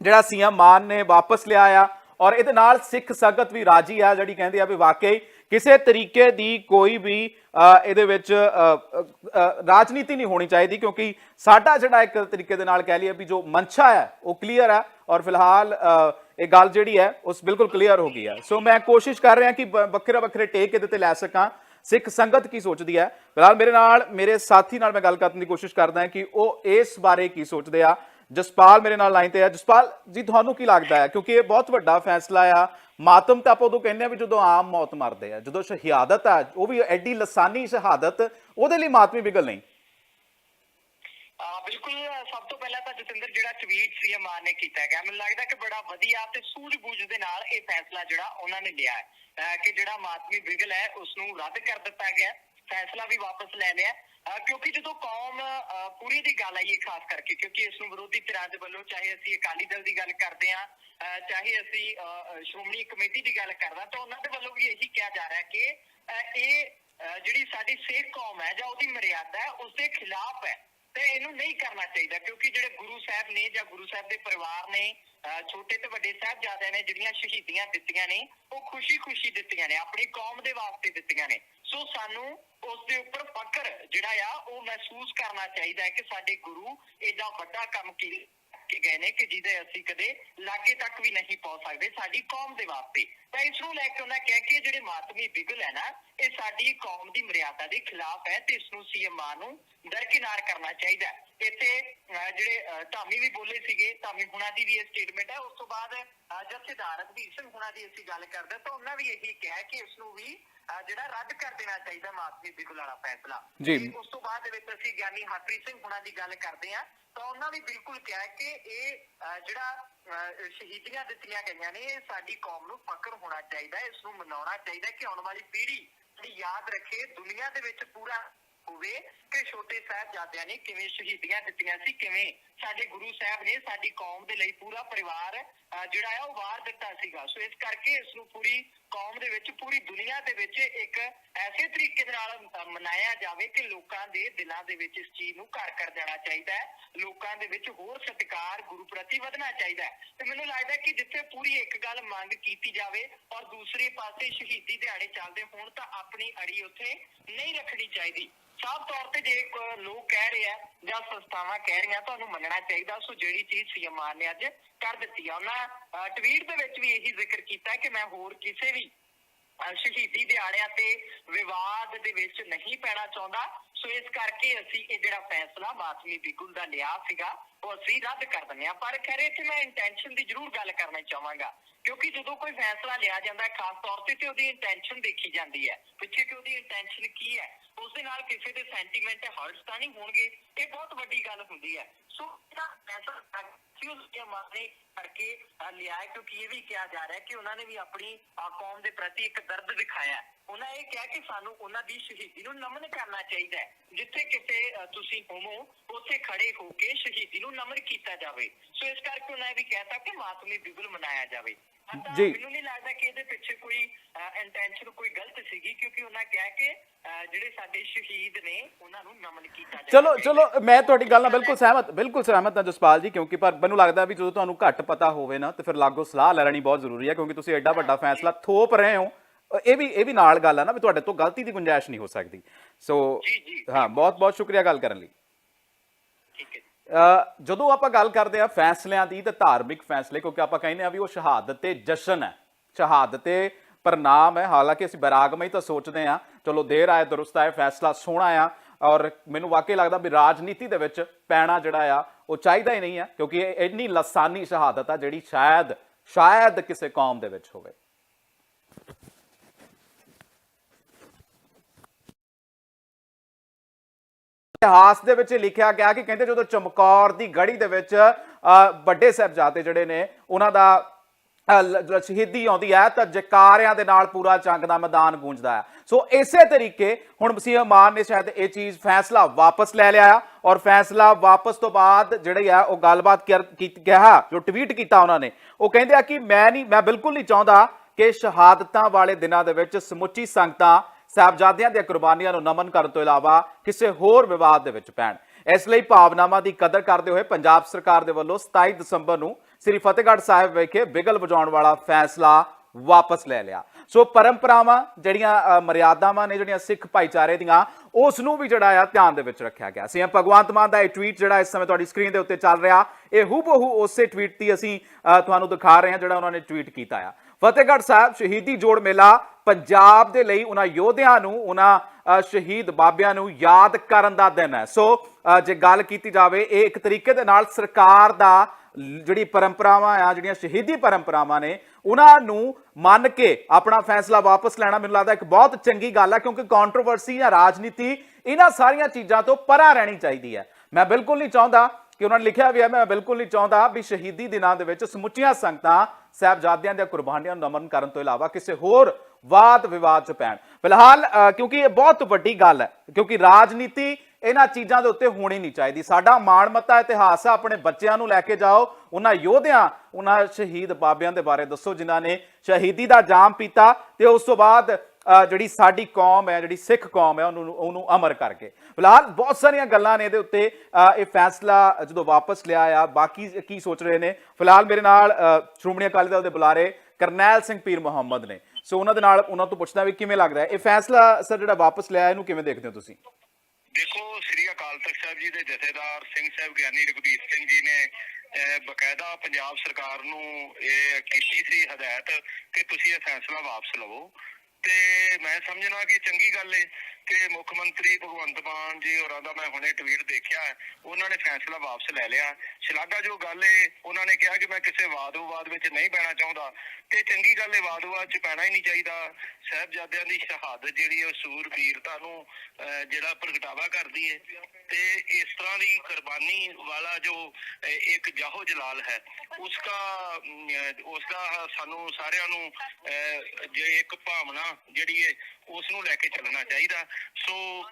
ਜਿਹੜਾ ਸੀਐਮ ਮਾਨ ਨੇ ਵਾਪਸ ਲਿਆ ਆ ਔਰ ਇਹਦੇ ਨਾਲ ਸਿੱਖ ਸੰਗਤ ਵੀ ਰਾਜੀ ਆ ਜਿਹੜੀ ਕਹਿੰਦੀ ਆ ਵੀ ਵਾਕਈ ਕਿਸੇ ਤਰੀਕੇ ਦੀ ਕੋਈ ਵੀ ਅ, ਇਹਦੇ ਵਿੱਚ ਰਾਜਨੀਤੀ ਨਹੀਂ ਹੋਣੀ ਚਾਹੀਦੀ ਕਿਉਂਕਿ ਸਾਡਾ ਜਿਹੜਾ ਇੱਕ ਤਰੀਕੇ ਦੇ ਨਾਲ ਕਹਿ ਲਈਏ ਵੀ ਜੋ ਮਨਸ਼ਾ ਹੈ ਉਹ ਕਲੀਅਰ ਹੈ ਔਰ ਫਿਲਹਾਲ ਅ, ਇਹ ਗੱਲ ਜਿਹੜੀ ਹੈ, ਉਸ ਬਿਲਕੁਲ ਕਲੀਅਰ ਹੋ ਗਈ ਹੈ। ਸੋ ਮੈਂ ਕੋਸ਼ਿਸ਼ ਕਰ ਰਿਹਾ ਕਿ ਵੱਖਰੇ ਵੱਖਰੇ ਟੇਕ ਇਹਦੇ ਤੇ ਲੈ ਸਕਾਂ। ਸਿੱਖ ਸੰਗਤ ਕੀ ਸੋਚਦੀ ਹੈ? ਫਿਲਹਾਲ ਮੇਰੇ ਨਾਲ, ਮੇਰੇ ਸਾਥੀ ਨਾਲ ਮੈਂ ਗੱਲ ਕਰਨ ਦੀ ਕੋਸ਼ਿਸ਼ ਕਰਦਾ ਹਾਂ ਕਿ ਉਹ ਇਸ ਬਾਰੇ ਕੀ ਸੋਚਦੇ ਆ। ਜਸਪਾਲ ਮੇਰੇ ਨਾਲ ਲਾਈਨ ਤੇ ਆ ਜਸਪਾਲ ਜੀ, ਤੁਹਾਨੂੰ ਕੀ ਲੱਗਦਾ ਹੈ? ਕਿਉਂਕਿ ਇਹ ਬਹੁਤ ਵੱਡਾ ਫੈਸਲਾ ਆ। ਮਾਤਮ ਤਾਂ ਆਪਾਂ ਉਦੋਂ ਕਹਿੰਦੇ ਆ ਵੀ ਜਦੋਂ ਆਮ ਮੌਤ ਮਰਦੇ ਆ, ਜਦੋਂ ਸ਼ਹਾਦਤ ਆ, ਉਹ ਵੀ ਐਡੀ ਲਸਾਨੀ ਸ਼ਹਾਦਤ, ਉਹਦੇ ਲਈ ਮਾਤਮੀ ਬਿਗਲ ਨਹੀਂ। ਬਿਲਕੁਲ ਸਭ ਤੋਂ ਪਹਿਲਾਂ ਤਾਂ ਜਤਿੰਦਰ, ਜਿਹੜਾ ਟਵੀਟ ਸੀ ਮਾਨ ਨੇ ਕੀਤਾ ਗਿਆ। ਮੈਨੂੰ ਲੱਗਦਾ ਕਿ ਬੜਾ ਵਧੀਆ ਤੇ ਸੂਝ-ਬੂਝ ਦੇ ਨਾਲ ਇਹ ਫੈਸਲਾ ਜਿਹੜਾ ਉਹਨਾਂ ਨੇ ਲਿਆ ਹੈ। ਕਿ ਜਿਹੜਾ ਮਾਤਮੀ ਬਿਗਲ ਹੈ ਉਸ ਨੂੰ ਰੱਦ ਕਰ ਦਿੱਤਾ ਗਿਆ ਫੈਸਲਾ ਵੀ ਵਾਪਸ ਲੈ ਲਿਆ ਕਿਉਂਕਿ ਜਦੋਂ ਕੌਮ ਪੂਰੀ ਦੀ ਗੱਲ ਆਈ ਖਾਸ ਕਰਕੇ, ਕਿਉਂਕਿ ਇਸ ਨੂੰ ਵਿਰੋਧੀ ਧਿਰਾਂ ਦੇ ਵੱਲੋਂ ਚਾਹੇ ਅਸੀਂ ਅਕਾਲੀ ਦਲ ਦੀ ਗੱਲ ਕਰਦੇ ਹਾਂ, ਅਹ ਚਾਹੇ ਅਸੀਂ ਸ਼੍ਰੋਮਣੀ ਕਮੇਟੀ ਦੀ ਗੱਲ ਕਰਦਾ, ਤਾਂ ਉਹਨਾਂ ਦੇ ਵੱਲੋਂ ਵੀ ਇਹੀ ਕਿਹਾ ਜਾ ਰਿਹਾ ਕਿ ਇਹ ਜਿਹੜੀ ਸਾਡੀ ਸਿੱਖ ਕੌਮ ਹੈ ਜਾਂ ਉਹਦੀ ਮਰਿਆਦਾ ਹੈ ਉਸ ਦੇ ਖਿਲਾਫ ਹੈ। ਤੇ ਇਹਨੂੰ ਨਹੀਂ ਕਰਨਾ ਚਾਹੀਦਾ, ਕਿਉਂਕਿ ਜਿਹੜੇ ਗੁਰੂ ਸਾਹਿਬ ਨੇ ਜਾਂ ਗੁਰੂ ਸਾਹਿਬ ਦੇ ਪਰਿਵਾਰ ਨੇ, ਅਹ ਛੋਟੇ ਤੇ ਵੱਡੇ ਸਾਹਿਬਜ਼ਾਦਿਆਂ ਨੇ ਜਿਹੜੀਆਂ ਸ਼ਹੀਦੀਆਂ ਦਿੱਤੀਆਂ ਨੇ, ਉਹ ਖੁਸ਼ੀ-ਖੁਸ਼ੀ ਦਿੱਤੀਆਂ ਨੇ, ਆਪਣੀ ਕੌਮ ਦੇ ਵਾਸਤੇ ਦਿੱਤੀਆਂ ਨੇ। ਸੋ ਸਾਨੂੰ ਉਸ ਦੇ ਉੱਪਰ ਫਕਰ ਜਿਹੜਾ ਆ, ਉਹ ਮਹਿਸੂਸ ਕਰਨਾ ਚਾਹੀਦਾ ਹੈ ਕਿ ਸਾਡੇ ਗੁਰੂ ਇਹਦਾ ਵੱਡਾ ਕੰਮ ਕੀ ਕੇ ਗਏ ਨੇ ਕਿ ਜਿਹਦੇ ਅਸੀਂ ਕਦੇ ਲਾਗੇ ਤੱਕ ਵੀ ਨਹੀਂ ਪਹੁੰਚ ਸਕਦੇ ਸਾਡੀ ਕੌਮ ਦੇ ਵਾਸਤੇ ਤਾਂ ਇਸ ਨੂੰ ਲੈ ਕੇ ਉਹਨਾਂ ਕਿਹਾ ਕਿ ਜਿਹੜੇ ਮਾਤਮੀ ਬਿਗਲ ਹੈ ਨਾ ਇਹ ਸਾਡੀ ਕੌਮ ਦੀ ਮਰਿਆਦਾ ਦੇ ਖਿਲਾਫ ਹੈ ਤੇ ਇਸ ਨੂੰ ਸੀਐਮ ਨੂੰ ਦਰਕਿਨਾਰ ਕਰਨਾ ਚਾਹੀਦਾ ਹੈ। ਇੱਥੇ ਜਿਹੜੇ ਧਾਮੀ ਵੀ ਬੋਲੇ ਸੀਗੇ ਧਾਮੀ ਹੁਣਾਂ ਦੀ ਵੀ ਇਹ ਸਟੇਟਮੈਂਟ ਹੈ ਉਸ ਤੋਂ ਬਾਅਦ ਅਹ, ਜਥੇਦਾਰ ਰਘਬੀਰ ਸਿੰਘ ਹੁਣਾਂ ਦੀ ਅਸੀਂ ਗੱਲ ਕਰਦੇ ਤਾਂ ਉਹਨਾਂ ਵੀ ਇਹੀ ਕਿਹਾ ਕਿ ਇਸ ਨੂੰ ਵੀ ਜਿਹੜਾ ਰੱਦ ਕਰ ਦੇਣਾ ਚਾਹੀਦਾ ਮਾਤਮੀ ਬਿਗਲ ਵਾਲਾ ਫੈਸਲਾ। ਜੀ। ਉਸ ਤੋਂ ਬਾਅਦ ਦੇ ਵਿੱਚ ਅਸੀਂ ਗਿਆਨੀ ਹਰਪ੍ਰੀਤ ਸਿੰਘ ਹੁਣਾਂ ਦੀ ਗੱਲ ਕਰਦੇ ਹਾਂ। ਤਾਂ ਉਹਨਾਂ ਵੀ ਬਿਲਕੁਲ ਕਿਹਾ ਕਿ ਇਹ ਜਿਹੜਾ ਸ਼ਹੀਦੀਆਂ ਦਿੱਤੀਆਂ ਗਈਆਂ ਨੇ ਇਹ ਸਾਡੀ ਕੌਮ ਨੂੰ ਫਖਰ ਹੋਣਾ ਚਾਹੀਦਾ ਇਸ ਨੂੰ ਮਨਾਉਣਾ ਚਾਹੀਦਾ ਕਿ ਆਉਣ ਵਾਲੀ ਪੀੜ੍ਹੀ ਜਿਹੜੀ ਯਾਦ ਰੱਖੇ ਦੁਨੀਆ ਦੇ ਵਿੱਚ ਪੂਰਾ ਹੋਵੇ ਕਿ ਛੋਟੇ ਸਾਹਿਬਜ਼ਾਦਿਆਂ ਨੇ ਕਿਵੇਂ ਸ਼ਹੀਦੀਆਂ ਦਿੱਤੀਆਂ ਸੀ ਕਿਵੇਂ ਸਾਡੇ ਗੁਰੂ ਸਾਹਿਬ ਨੇ ਸਾਡੀ ਕੌਮ ਦੇ ਲਈ ਪੂਰਾ ਪਰਿਵਾਰ ਜਿਹੜਾ ਹੈ ਉਹ ਵਾਰ ਦਿੱਤਾ ਸੀਗਾ। ਸੋ ਇਸ ਕਰਕੇ ਇਸ ਨੂੰ ਪੂਰੀ ਕੌਮ ਦੇ ਵਿੱਚ, ਪੂਰੀ ਦੁਨੀਆ ਦੇ ਵਿੱਚ ਇੱਕ ਐਸੇ ਤਰੀਕੇ ਦੇ ਨਾਲ ਮਨਾਇਆ ਜਾਵੇ ਕਿ ਲੋਕਾਂ ਦੇ ਦਿਲਾਂ ਦੇ ਵਿੱਚ ਇਸ ਚੀਜ਼ ਨੂੰ ਘਰ ਕਰ ਦੇਣਾ ਚਾਹੀਦਾ ਹੈ। ਲੋਕਾਂ ਦੇ ਵਿੱਚ ਹੋਰ ਸਤਿਕਾਰ, ਗੁਰੂ ਪ੍ਰਤੀ ਵਧਣਾ ਚਾਹੀਦਾ ਹੈ। ਤੇ ਮੈਨੂੰ ਲੱਗਦਾ ਕਿ ਜਿੱਥੇ ਪੂਰੀ ਇੱਕ ਗੱਲ ਮੰਗ ਕੀਤੀ ਜਾਵੇ ਔਰ ਦੂਸਰੇ ਪਾਸੇ ਸ਼ਹੀਦੀ ਦਿਹਾੜੇ ਚੱਲਦੇ ਹੋਣ, ਤਾਂ ਆਪਣੀ ਅੜੀ ਉੱਥੇ ਨਹੀਂ ਰੱਖਣੀ ਚਾਹੀਦੀ। ਸਾਫ਼ ਤੌਰ ਤੇ ਜੇ ਲੋਕ ਕਹਿ ਰਹੇ ਆ ਜਾਂ ਸੰਸਥਾਵਾਂ ਕਹਿ ਰਹੀਆਂ, ਤੁਹਾਨੂੰ ਮੰਨਣਾ ਚਾਹੀਦਾ। ਸੋ ਜਿਹੜੀ ਚੀਜ਼ ਸੀਐਮ ਮਾਨ ਨੇ ਅੱਜ ਕਰ ਦਿੱਤੀ ਆ। ਉਹਨਾਂ ਟਵੀਟ ਦੇ ਵਿੱਚ ਵੀ ਇਹੀ ਜ਼ਿਕਰ ਕੀਤਾ ਕਿ ਮੈਂ ਹੋਰ ਕਿਸੇ ਵੀ ਸ਼ਹੀਦੀ ਦਿਹਾੜਿਆਂ ਤੇ ਵਿਵਾਦ ਦੇ ਵਿੱਚ ਨਹੀਂ ਪੈਣਾ ਚਾਹੁੰਦਾ। ਸੋ ਇਸ ਕਰਕੇ ਅਸੀਂ ਇਹ ਜਿਹੜਾ ਫੈਸਲਾ ਮਾਤਮੀ ਬਿਗੁਲ ਦਾ ਲਿਆ ਸੀਗਾ, ਉਹ ਅਸੀਂ ਰੱਦ ਕਰ ਦਿੰਦੇ ਹਾਂ। ਪਰ ਖੈਰ, ਇੱਥੇ ਮੈਂ ਇੰਟੈਂਸ਼ਨ ਦੀ ਜ਼ਰੂਰ ਗੱਲ ਕਰਨਾ ਚਾਹਾਂਗਾ। ਕਿਉਂਕਿ ਜਦੋਂ ਕੋਈ ਫੈਸਲਾ ਲਿਆ ਜਾਂਦਾ ਹੈ, ਖਾਸ ਤੌਰ ਤੇ ਤੇ ਉਹਦੀ ਇੰਟੈਂਸ਼ਨ ਦੇਖੀ ਜਾਂਦੀ ਹੈ। ਪਿੱਛੇ ਕਿ ਉਹਦੀ ਇੰਟੈਂਸ਼ਨ ਕੀ ਹੈ, ਉਸ ਦੇ ਨਾਲ ਕਿਸੇ ਦੇ ਸੈਂਟੀਮੈਂਟ ਹਰਟਸ ਤਾਂ ਨਹੀਂ ਹੋਣਗੇ। ਇਹ ਬਹੁਤ ਵੱਡੀ ਗੱਲ ਹੁੰਦੀ ਹੈ। ਸੋ ਇਹਦਾ ਫੈਸਲਾ ਸੀ ਉਸ ਦੇ ਮਾਨੇ ਕਰਕੇ ਅਹ, ਲਿਆ ਹੈ? ਕਿਉਂਕਿ ਇਹ ਵੀ ਕਿਹਾ ਜਾ ਰਿਹਾ ਹੈ ਕਿ ਆਪਣੀ ਕੌਮ ਦੇ ਪ੍ਰਤੀ ਇੱਕ ਦਰਦ ਦਿਖਾਇਆ ਉਹਨਾਂ ਇਹ ਕਿਹਾ ਕਿ ਸਾਨੂੰ ਉਹਨਾਂ ਦੀ ਸ਼ਹੀਦੀ ਨੂੰ ਨਮਨ ਕਰਨਾ ਚਾਹੀਦਾ ਹੈ। ਜਿੱਥੇ ਕਿਤੇ ਤੁਸੀਂ ਹੋਵੋ ਉੱਥੇ ਖੜੇ ਹੋ ਕੇ ਸ਼ਹੀਦੀ ਨੂੰ ਨਮਨ ਕੀਤਾ ਜਾਵੇ। ਸੋ ਇਸ ਕਰਕੇ ਉਹਨਾਂ ਇਹ ਵੀ ਕਹਿਤਾ ਕਿ ਮਾਤਮੀ ਬਿਗੁਲ ਮਨਾਇਆ ਜਾਵੇ। ਜੀ। ਮੈਨੂੰ ਨਹੀਂ ਲੱਗਦਾ ਕਿ ਇਹਦੇ ਪਿੱਛੇ ਕੋਈ ਇੰਟੈਂਸ਼ਨ ਕੋਈ ਗਲਤ ਸੀਗੀ ਕਿਉਂਕਿ ਉਹਨਾਂ ਕਿਹਾ ਕਿ ਅਹ, ਜਿਹੜੇ ਸਾਡੇ ਸ਼ਹੀਦ ਨੇ ਉਹਨਾਂ ਨੂੰ ਨਮਨ ਕੀਤਾ ਜਾਵੇ। ਚਲੋ ਚਲੋ ਮੈਂ ਤੁਹਾਡੀ ਗੱਲ ਨਾਲ ਬਿਲਕੁਲ ਸਹਿਮਤ ਬਿਲਕੁਲ ਸਹਿਮਤ ਹਾਂ ਜਸਪਾਲ ਜੀ ਕਿਉਂਕਿ ਪਰ ਮੈਨੂੰ ਲੱਗਦਾ ਵੀ ਜਦੋਂ ਤੁਹਾਨੂੰ ਘੱਟ ਪਤਾ ਹੋਵੇ ਨਾ ਤੇ ਫਿਰ ਲਾਗੋ ਸਲਾਹ ਲੈਣੀ ਬਹੁਤ ਜ਼ਰੂਰੀ ਹੈ ਕਿਉਂਕਿ ਤੁਸੀਂ ਐਡਾ ਵੱਡਾ ਫੈਸਲਾ ਥੋਪ ਰਹੇ ਹੋ। ਅ, ਇਹ ਵੀ ਇਹ ਵੀ ਨਾਲ ਗੱਲ ਆ ਨਾ ਵੀ ਤੁਹਾਡੇ ਤੋਂ ਗਲਤੀ ਦੀ ਗੁੰਜਾਇਸ਼ ਨਹੀਂ ਹੋ ਸਕਦੀ। ਸੋ ਜੀ, ਜੀ। ਹਾਂ ਬਹੁਤ ਬਹੁਤ ਸ਼ੁਕਰੀਆ ਗੱਲ ਕਰਨ ਲਈ। ਠੀਕ ਹੈ ਜਦੋਂ ਆਪਾਂ ਗੱਲ ਕਰਦੇ ਆ ਫੈਸਲਿਆਂ ਦੀ ਤੇ ਧਾਰਮਿਕ ਫੈਸਲੇ, ਕਿਉਂਕਿ ਆਪਾਂ ਕਹਿੰਦੇ ਆ ਵੀ ਉਹ ਸ਼ਹਾਦਤ ਤੇ ਜਸ਼ਨ ਹੈ, ਸ਼ਹਾਦਤ ਤੇ ਪ੍ਰਣਾਮ ਹੈ। ਹਾਲਾਂਕਿ ਅਸੀਂ ਬਰਾਗਮਈ ਤਾਂ ਸੋਚਦੇ ਆ ਚਲੋ ਦੇਰ ਆਏ, ਦਰੁਸਤ ਆਏ, ਫੈਸਲਾ ਸੋਹਣਾ ਆ ਔਰ ਮੈਨੂੰ ਵਾਕਈ ਲੱਗਦਾ ਵੀ ਰਾਜਨੀਤੀ ਦੇ ਵਿੱਚ ਪੈਣਾ ਜਿਹੜਾ ਆ, ਉਹ ਚਾਹੀਦਾ ਹੀ ਨਹੀਂ ਆ, ਕਿਉਂਕਿ ਇਹ ਇੰਨੀ ਲਸਾਨੀ ਸ਼ਹਾਦਤ ਆ ਜਿਹੜੀ ਸ਼ਾਇਦ ਸ਼ਾਇਦ ਕਿਸੇ ਕੌਮ ਦੇ ਵਿੱਚ ਹੋਵੇ। ਇਤਿਹਾਸ ਦੇ ਵਿੱਚ ਲਿਖਿਆ ਗਿਆ ਕਿ ਕਹਿੰਦੇ ਜਦੋਂ ਚਮਕੌਰ ਦੀ ਗੜੀ ਦੇ ਵਿੱਚ ਵੱਡੇ ਸਾਹਿਬਜ਼ਾਦੇ ਜਿਹੜੇ ਨੇ, ਉਹਨਾਂ ਦਾ ਸ਼ਹੀਦੀ ਆਉਂਦੀ ਹੈ ਤਾਂ ਜਕਾਰਿਆਂ ਦੇ ਨਾਲ ਪੂਰਾ ਚੰਗ ਦਾ ਮੈਦਾਨ ਗੂੰਜਦਾ ਹੈ। ਸੋ ਇਸੇ ਤਰੀਕੇ ਹੁਣ ਮਸੀਹ ਮਾਨ ਨੇ ਸ਼ਾਇਦ ਇਹ ਚੀਜ਼ ਫੈਸਲਾ ਵਾਪਸ ਲੈ ਲਿਆ ਔਰ ਫੈਸਲਾ ਵਾਪਸ ਤੋਂ ਬਾਅਦ ਜਿਹੜੀ ਆ ਉਹ ਗੱਲਬਾਤ ਕਰ- ਕੀਤੀ ਕਿਹਾ, ਜੋ ਟਵੀਟ ਕੀਤਾ ਉਹਨਾਂ ਨੇ, ਉਹ ਕਹਿੰਦੇ ਆ ਕਿ ਮੈਂ ਨਹੀਂ, ਮੈਂ ਬਿਲਕੁਲ ਨਹੀਂ ਚਾਹੁੰਦਾ ਕਿ ਸ਼ਹਾਦਤਾਂ ਵਾਲੇ ਦਿਨਾਂ ਦੇ ਵਿੱਚ ਸਮੁੱਚੀ ਸੰਗਤਾਂ ਸਾਹਿਬਜ਼ਾਦਿਆਂ ਦੀਆਂ ਕੁਰਬਾਨੀਆਂ ਨੂੰ ਨਮਨ ਕਰਨ ਤੋਂ ਇਲਾਵਾ ਕਿਸੇ ਹੋਰ ਵਿਵਾਦ ਦੇ ਵਿੱਚ ਪੈਣ। ਇਸ ਲਈ ਭਾਵਨਾਵਾਂ ਦੀ ਕਦਰ ਕਰਦੇ ਹੋਏ ਪੰਜਾਬ ਸਰਕਾਰ ਦੇ ਵੱਲੋਂ 27 ਦਸੰਬਰ ਨੂੰ ਸ੍ਰੀ ਫਤਿਹਗੜ੍ਹ ਸਾਹਿਬ ਵਿਖੇ ਬਿਗਲ ਵਜਾਉਣ ਵਾਲਾ ਫੈਸਲਾ ਵਾਪਸ ਲੈ ਲਿਆ। ਸੋ ਪਰੰਪਰਾਵਾਂ ਜਿਹੜੀਆਂ ਮਰਿਆਦਾਵਾਂ ਨੇ ਜਿਹੜੀਆਂ ਸਿੱਖ ਭਾਈਚਾਰੇ ਦੀਆਂ ਉਸ ਨੂੰ ਵੀ ਜਿਹੜਾ ਆ ਧਿਆਨ ਦੇ ਵਿੱਚ ਰੱਖਿਆ ਗਿਆ। ਸੀਐਮ ਭਗਵੰਤ ਮਾਨ ਦਾ ਇਹ ਟਵੀਟ ਜਿਹੜਾ ਇਸ ਸਮੇਂ ਤੁਹਾਡੀ ਸਕਰੀਨ ਦੇ ਉੱਤੇ ਚੱਲ ਰਿਹਾ ਇਹ ਹੂਬਹੂ ਉਸੇ ਟਵੀਟ ਦੀ ਅਸੀਂ ਅ, ਤੁਹਾਨੂੰ ਦਿਖਾ ਰਹੇ ਹਾਂ ਜਿਹੜਾ ਉਹਨਾਂ ਨੇ ਟਵੀਟ ਕੀਤਾ ਆ। ਫਤਿਹਗੜ੍ਹ ਸਾਹਿਬ ਸ਼ਹੀਦੀ ਜੋੜ ਮੇਲਾ ਪੰਜਾਬ ਦੇ ਲਈ ਉਹਨਾਂ ਯੋਧਿਆਂ ਨੂੰ, ਉਹਨਾਂ ਸ਼ਹੀਦ ਬਾਬਿਆਂ ਨੂੰ ਯਾਦ ਕਰਨ ਦਾ ਦਿਨ ਹੈ। ਸੋ ਜੇ ਗੱਲ ਕੀਤੀ ਜਾਵੇ, ਇਹ ਇੱਕ ਤਰੀਕੇ ਦੇ ਨਾਲ ਸਰਕਾਰ ਦਾ ਜਿਹੜੀ ਪਰੰਪਰਾਵਾਂ ਆ, ਜਿਹੜੀਆਂ ਸ਼ਹੀਦੀ ਪਰੰਪਰਾਵਾਂ ਨੇ, ਉਹਨਾਂ ਨੂੰ ਮੰਨ ਕੇ ਆਪਣਾ ਫੈਸਲਾ ਵਾਪਸ ਲੈਣਾ ਮੈਨੂੰ ਲੱਗਦਾ ਇੱਕ ਬਹੁਤ ਚੰਗੀ ਗੱਲ ਹੈ, ਕਿਉਂਕਿ ਕੰਟਰੋਵਰਸੀ ਜਾਂ ਰਾਜਨੀਤੀ ਇਹਨਾਂ ਸਾਰੀਆਂ ਚੀਜ਼ਾਂ ਤੋਂ ਪਰਾਂ ਰਹਿਣੀ ਚਾਹੀਦੀ ਹੈ। ਮੈਂ ਬਿਲਕੁਲ ਨਹੀਂ ਚਾਹੁੰਦਾ ਕਿ ਉਹਨਾਂ ਨੇ ਲਿਖਿਆ ਵੀ ਹੈ, ਮੈਂ ਬਿਲਕੁਲ ਨਹੀਂ ਚਾਹੁੰਦਾ ਵੀ ਸ਼ਹੀਦੀ ਦਿਨਾਂ ਦੇ ਵਿੱਚ ਸਮੁੱਚੀਆਂ ਸੰਗਤਾਂ ਸਾਹਿਬਜ਼ਾਦਿਆਂ ਦੀਆਂ ਕੁਰਬਾਨੀਆਂ ਨੂੰ ਨਮਨ ਕਰਨ ਤੋਂ ਇਲਾਵਾ ਕਿਸੇ ਹੋਰ ਵਾਦ ਵਿਵਾਦ ਚ ਪੈਣ। ਫਿਲਹਾਲ ਕਿਉਂਕਿ ਇਹ ਬਹੁਤ ਵੱਡੀ ਗੱਲ ਹੈ, ਕਿਉਂਕਿ ਰਾਜਨੀਤੀ ਇਹਨਾਂ ਚੀਜ਼ਾਂ ਦੇ ਉੱਤੇ ਹੋਣੀ ਨਹੀਂ ਚਾਹੀਦੀ। ਸਾਡਾ ਮਾਣ ਮੱਤਾ ਇਤਿਹਾਸ ਆ ਆਪਣੇ ਬੱਚਿਆਂ ਨੂੰ ਲੈ ਕੇ ਜਾਓ, ਉਹਨਾਂ ਯੋਧਿਆਂ, ਉਹਨਾਂ ਸ਼ਹੀਦ ਬਾਬਿਆਂ ਦੇ ਬਾਰੇ ਦੱਸੋ, ਜਿਨ੍ਹਾਂ ਨੇ ਸ਼ਹੀਦੀ ਦਾ ਜਾਮ ਪੀਤਾ ਤੇ ਉਸ ਤੋਂ ਬਾਅਦ ਜਿਹੜੀ ਸਾਡੀ ਕੌਮ ਹੈ, ਜਿਹੜੀ ਸਿੱਖ ਕੌਮ ਹੈ, ਉਹਨੂੰ ਉਹਨੂੰ ਅਮਰ ਕਰਕੇ। ਫਿਲਹਾਲ ਬਹੁਤ ਸਾਰੀਆਂ ਗੱਲਾਂ ਨੇ ਇਹਦੇ ਉੱਤੇ। ਇਹ ਫੈਸਲਾ ਜਦੋਂ ਵਾਪਸ ਲਿਆ ਆ, ਬਾਕੀ ਕੀ ਸੋਚ ਰਹੇ ਨੇ? ਫਿਲਹਾਲ ਮੇਰੇ ਨਾਲ ਸ਼੍ਰੋਮਣੀ ਅਕਾਲੀ ਦਲ ਦੇ ਬੁਲਾਰੇ ਕਰਨੈਲ ਸਿੰਘ ਪੀਰ ਮੁਹੰਮਦ ਨੇ। ਸੋ ਉਹਨਾਂ ਦੇ ਨਾਲ ਉਹਨਾਂ ਤੋਂ ਪੁੱਛਦਾ ਵੀ ਕਿਵੇਂ ਲੱਗਦਾ ਹੈ? ਇਹ ਫੈਸਲਾ ਸਰ ਜਿਹੜਾ ਵਾਪਸ ਲਿਆ, ਇਹਨੂੰ ਕਿਵੇਂ ਦੇਖਦੇ ਹੋ ਤੁਸੀਂ? ਦੇਖੋ, ਸ੍ਰੀ ਅਕਾਲ ਤਖਤ ਸਾਹਿਬ ਜੀ ਦੇ ਜਥੇਦਾਰ ਸਿੰਘ ਸਾਹਿਬ ਗਿਆਨੀ ਰਘਬੀਰ ਸਿੰਘ ਜੀ ਨੇ ਬਕਾਇਦਾ ਪੰਜਾਬ ਸਰਕਾਰ ਨੂੰ ਇਹ ਕੀਤੀ ਸੀ ਹਦਾਇਤ ਕਿ ਤੁਸੀਂ ਇਹ ਫੈਸਲਾ ਵਾਪਸ ਲਵੋ। ਤੇ ਮੈਂ ਸਮਝਣਾ ਕਿ ਚੰਗੀ ਗੱਲ ਏ ਕਿ ਮੁੱਖ ਮੰਤਰੀ ਭਗਵੰਤ ਮਾਨ ਜੀ ਹੋਰਾਂ ਦਾ ਮੈਂ ਹੁਣੇ ਟਵੀਟ ਦੇਖਿਆ ਉਹਨਾਂ ਨੇ ਫੈਸਲਾ ਵਾਪਸ ਲੈ ਲਿਆ। ਸ਼ਲਾਘਾ ਜੋ ਗੱਲ ਏ, ਉਹਨਾਂ ਨੇ ਕਿਹਾ ਕਿ ਮੈਂ ਕਿਸੇ ਵਾਦ-ਵਿਵਾਦ ਵਿੱਚ ਨਹੀਂ ਬਹਿਣਾ ਚਾਹੁੰਦਾ। ਤੇ ਚੰਗੀ ਗੱਲ ਏ ਵਾਦ-ਵਿਵਾਦ 'ਚ ਪੈਣਾ ਹੀ ਨਹੀਂ ਚਾਹੀਦਾ। ਸਾਹਿਬਜ਼ਾਦਿਆਂ ਦੀ ਸ਼ਹਾਦਤ ਜਿਹੜੀ ਉਹ ਸੂਰਬੀਰਤਾ ਨੂੰ ਜਿਹੜਾ ਪ੍ਰਗਟਾਵਾ ਕਰਦੀ ਹੈ। ਤੇ ਇਸ ਤਰ੍ਹਾਂ ਦੀ ਕੁਰਬਾਨੀ ਵਾਲਾ ਜੋ ਇੱਕ ਜਾਹੋ ਜਲਾਲ ਹੈ ਉਸਕਾ ਅਮ, ਅਹ, ਉਸਦਾ ਸਾਨੂੰ ਸਾਰਿਆਂ ਨੂੰ ਅਹ, ਜੇ ਇੱਕ ਭਾਵਨਾ ਜਿਹੜੀ ਹੈ ਉਸ ਨੂੰ ਲੈ ਕੇ ਚੱਲਣਾ ਚਾਹੀਦਾ। ਸੋ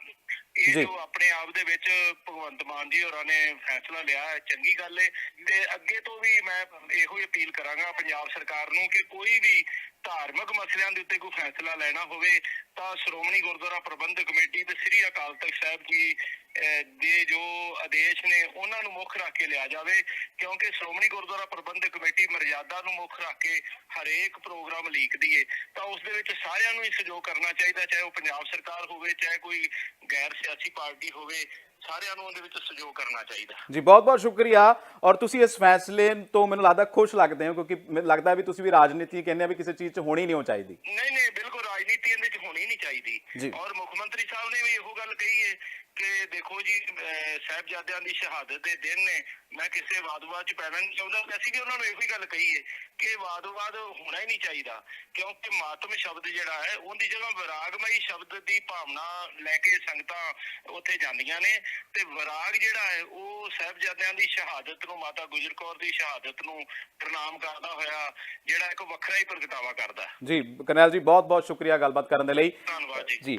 ਇਹ ਜੀ। ਆਪਣੇ ਆਪ ਦੇ ਵਿੱਚ ਭਗਵੰਤ ਮਾਨ ਜੀ ਹੋਰਾਂ ਨੇ ਫੈਸਲਾ ਲਿਆ ਹੈ ਚੰਗੀ ਗੱਲ ਹੈ ਤੇ ਅੱਗੇ ਤੋਂ ਵੀ ਮੈਂ ਇਹੋ ਹੀ ਅਪੀਲ ਕਰਾਂਗਾ ਪੰਜਾਬ ਸਰਕਾਰ ਨੂੰ ਕਿ ਕੋਈ ਵੀ ਧਾਰਮਿਕ ਮਸਲਿਆਂ ਦੇ ਉੱਤੇ ਕੋਈ ਫੈਸਲਾ ਲੈਣਾ ਹੋਵੇ, ਤਾਂ ਸ਼੍ਰੋਮਣੀ ਗੁਰਦੁਆਰਾ ਪ੍ਰਬੰਧਕ ਕਮੇਟੀ ਤੇ ਸ੍ਰੀ ਅਕਾਲ ਤਖਤ ਸਾਹਿਬ ਜੀ ਦੇ ਜੋ ਆਦੇਸ਼ ਨੇ, ਉਹਨਾਂ ਨੂੰ ਮੁੱਖ ਰੱਖ ਕੇ ਲਿਆ ਜਾਵੇ, ਕਿਉਂਕਿ ਸ਼੍ਰੋਮਣੀ ਗੁਰਦੁਆਰਾ ਪ੍ਰਬੰਧਕ ਕਮੇਟੀ ਮਰਜ਼ਾਦਾ ਨੂੰ ਮੁੱਖ ਰੱਖ ਕੇ ਹਰੇਕ ਪ੍ਰੋਗਰਾਮ ਲੀਕਦੀ ਏ। ਤਾਂ ਉਸ ਦੇ ਵਿੱਚ ਸਾਰਿਆਂ ਨੂੰ ਹੀ ਸਹਿਯੋਗ ਕਰਨਾ ਚਾਹੀਦਾ, ਚਾਹੇ ਉਹ ਪੰਜਾਬ ਸਰਕਾਰ ਹੋਵੇ, ਚਾਹੇ ਕੋਈ ਗੈਰ ਸਿਆਸੀ ਪਾਰਟੀ ਹੋਵੇ ਸਾਰਿਆਂ ਨੂੰ ਉਹਦੇ ਵਿੱਚ ਸਹਿਯੋਗ ਕਰਨਾ ਚਾਹੀਦਾ। ਜੀ ਬਹੁਤ ਬਹੁਤ ਸ਼ੁਕਰੀਆ। ਔਰ ਤੁਸੀਂ ਇਸ ਫੈਸਲੇ ਤੋਂ ਮੈਨੂੰ ਲੱਗਦਾ ਖੁਸ਼ ਲੱਗਦੇ ਹੋ ਕਿਉਂਕਿ ਮੈਨੂੰ ਲੱਗਦਾ ਵੀ ਤੁਸੀਂ ਵੀ ਰਾਜਨੀਤੀ ਕਹਿੰਦੇ ਆ ਵੀ ਕਿਸੇ ਚੀਜ਼ 'ਚ ਹੋਣੀ ਨਹੀਂ ਹੋ ਚਾਹੀਦੀ। ਨਹੀਂ ਨਹੀਂ ਬਿਲਕੁਲ ਰਾਜਨੀਤੀ ਇਹਦੇ ਵਿੱਚ ਹੋਣੀ ਨਹੀਂ ਚਾਹੀਦੀ। ਔਰ ਮੁੱਖ ਮੰਤਰੀ ਸਾਹਿਬ ਨੇ ਵੀ ਇਹੋ ਗੱਲ ਕਹੀ ਹੈ ਕਿ ਦੇਖੋ ਜੀ ਸਾਹਿਬਜ਼ਾਦਿਆਂ ਦੀ ਸ਼ਹਾਦਤ ਦੇ ਦਿਨ ਨੇ ਮੈਂ ਕਿਸੇ ਵਾਦ-ਵਿਵਾਦ 'ਚ ਪੈਣਾ ਨਹੀਂ ਚਾਹੁੰਦਾ। ਅਸੀਂ ਵੀ ਉਹਨਾਂ ਨੂੰ ਇਹੋ ਹੀ ਗੱਲ ਕਹੀ ਹੈ ਕਿ ਵਾਦ-ਵਿਵਾਦ ਹੋਣਾ ਹੀ ਨਹੀਂ ਚਾਹੀਦਾ। ਕਿਉਂਕਿ ਮਾਤਮ ਸ਼ਬਦ ਜਿਹੜਾ ਹੈ ਉਹਦੀ ਜਗ੍ਹਾ ਵਿਰਾਗਮਈ ਸ਼ਬਦ ਦੀ ਭਾਵਨਾ ਲੈ ਕੇ ਸੰਗਤਾਂ ਉੱਥੇ ਜਾਂਦੀਆਂ ਨੇ। ਤੇ ਵਿਰਾਗ ਜਿਹੜਾ ਹੈ ਉਹ ਸਾਹਿਬਜ਼ਾਦਿਆਂ ਦੀ ਸ਼ਹਾਦਤ ਨੂੰ ਮਾਤਾ ਗੁਜਰ ਕੌਰ ਦੀ ਸ਼ਹਾਦਤ ਨੂੰ ਪ੍ਰਣਾਮ ਕਰਦਾ ਹੋਇਆ ਜਿਹੜਾ ਇੱਕ ਵੱਖਰਾ ਹੀ ਪ੍ਰਗਟਾਵਾ ਕਰਦਾ ਜੀ ਕਰਨੈਲ ਜੀ ਬਹੁਤ ਬਹੁਤ ਸ਼ੁਕਰੀਆ ਗੱਲਬਾਤ ਕਰਨ ਦੇ ਲਈ। ਧੰਨਵਾਦ ਜੀ ਜੀ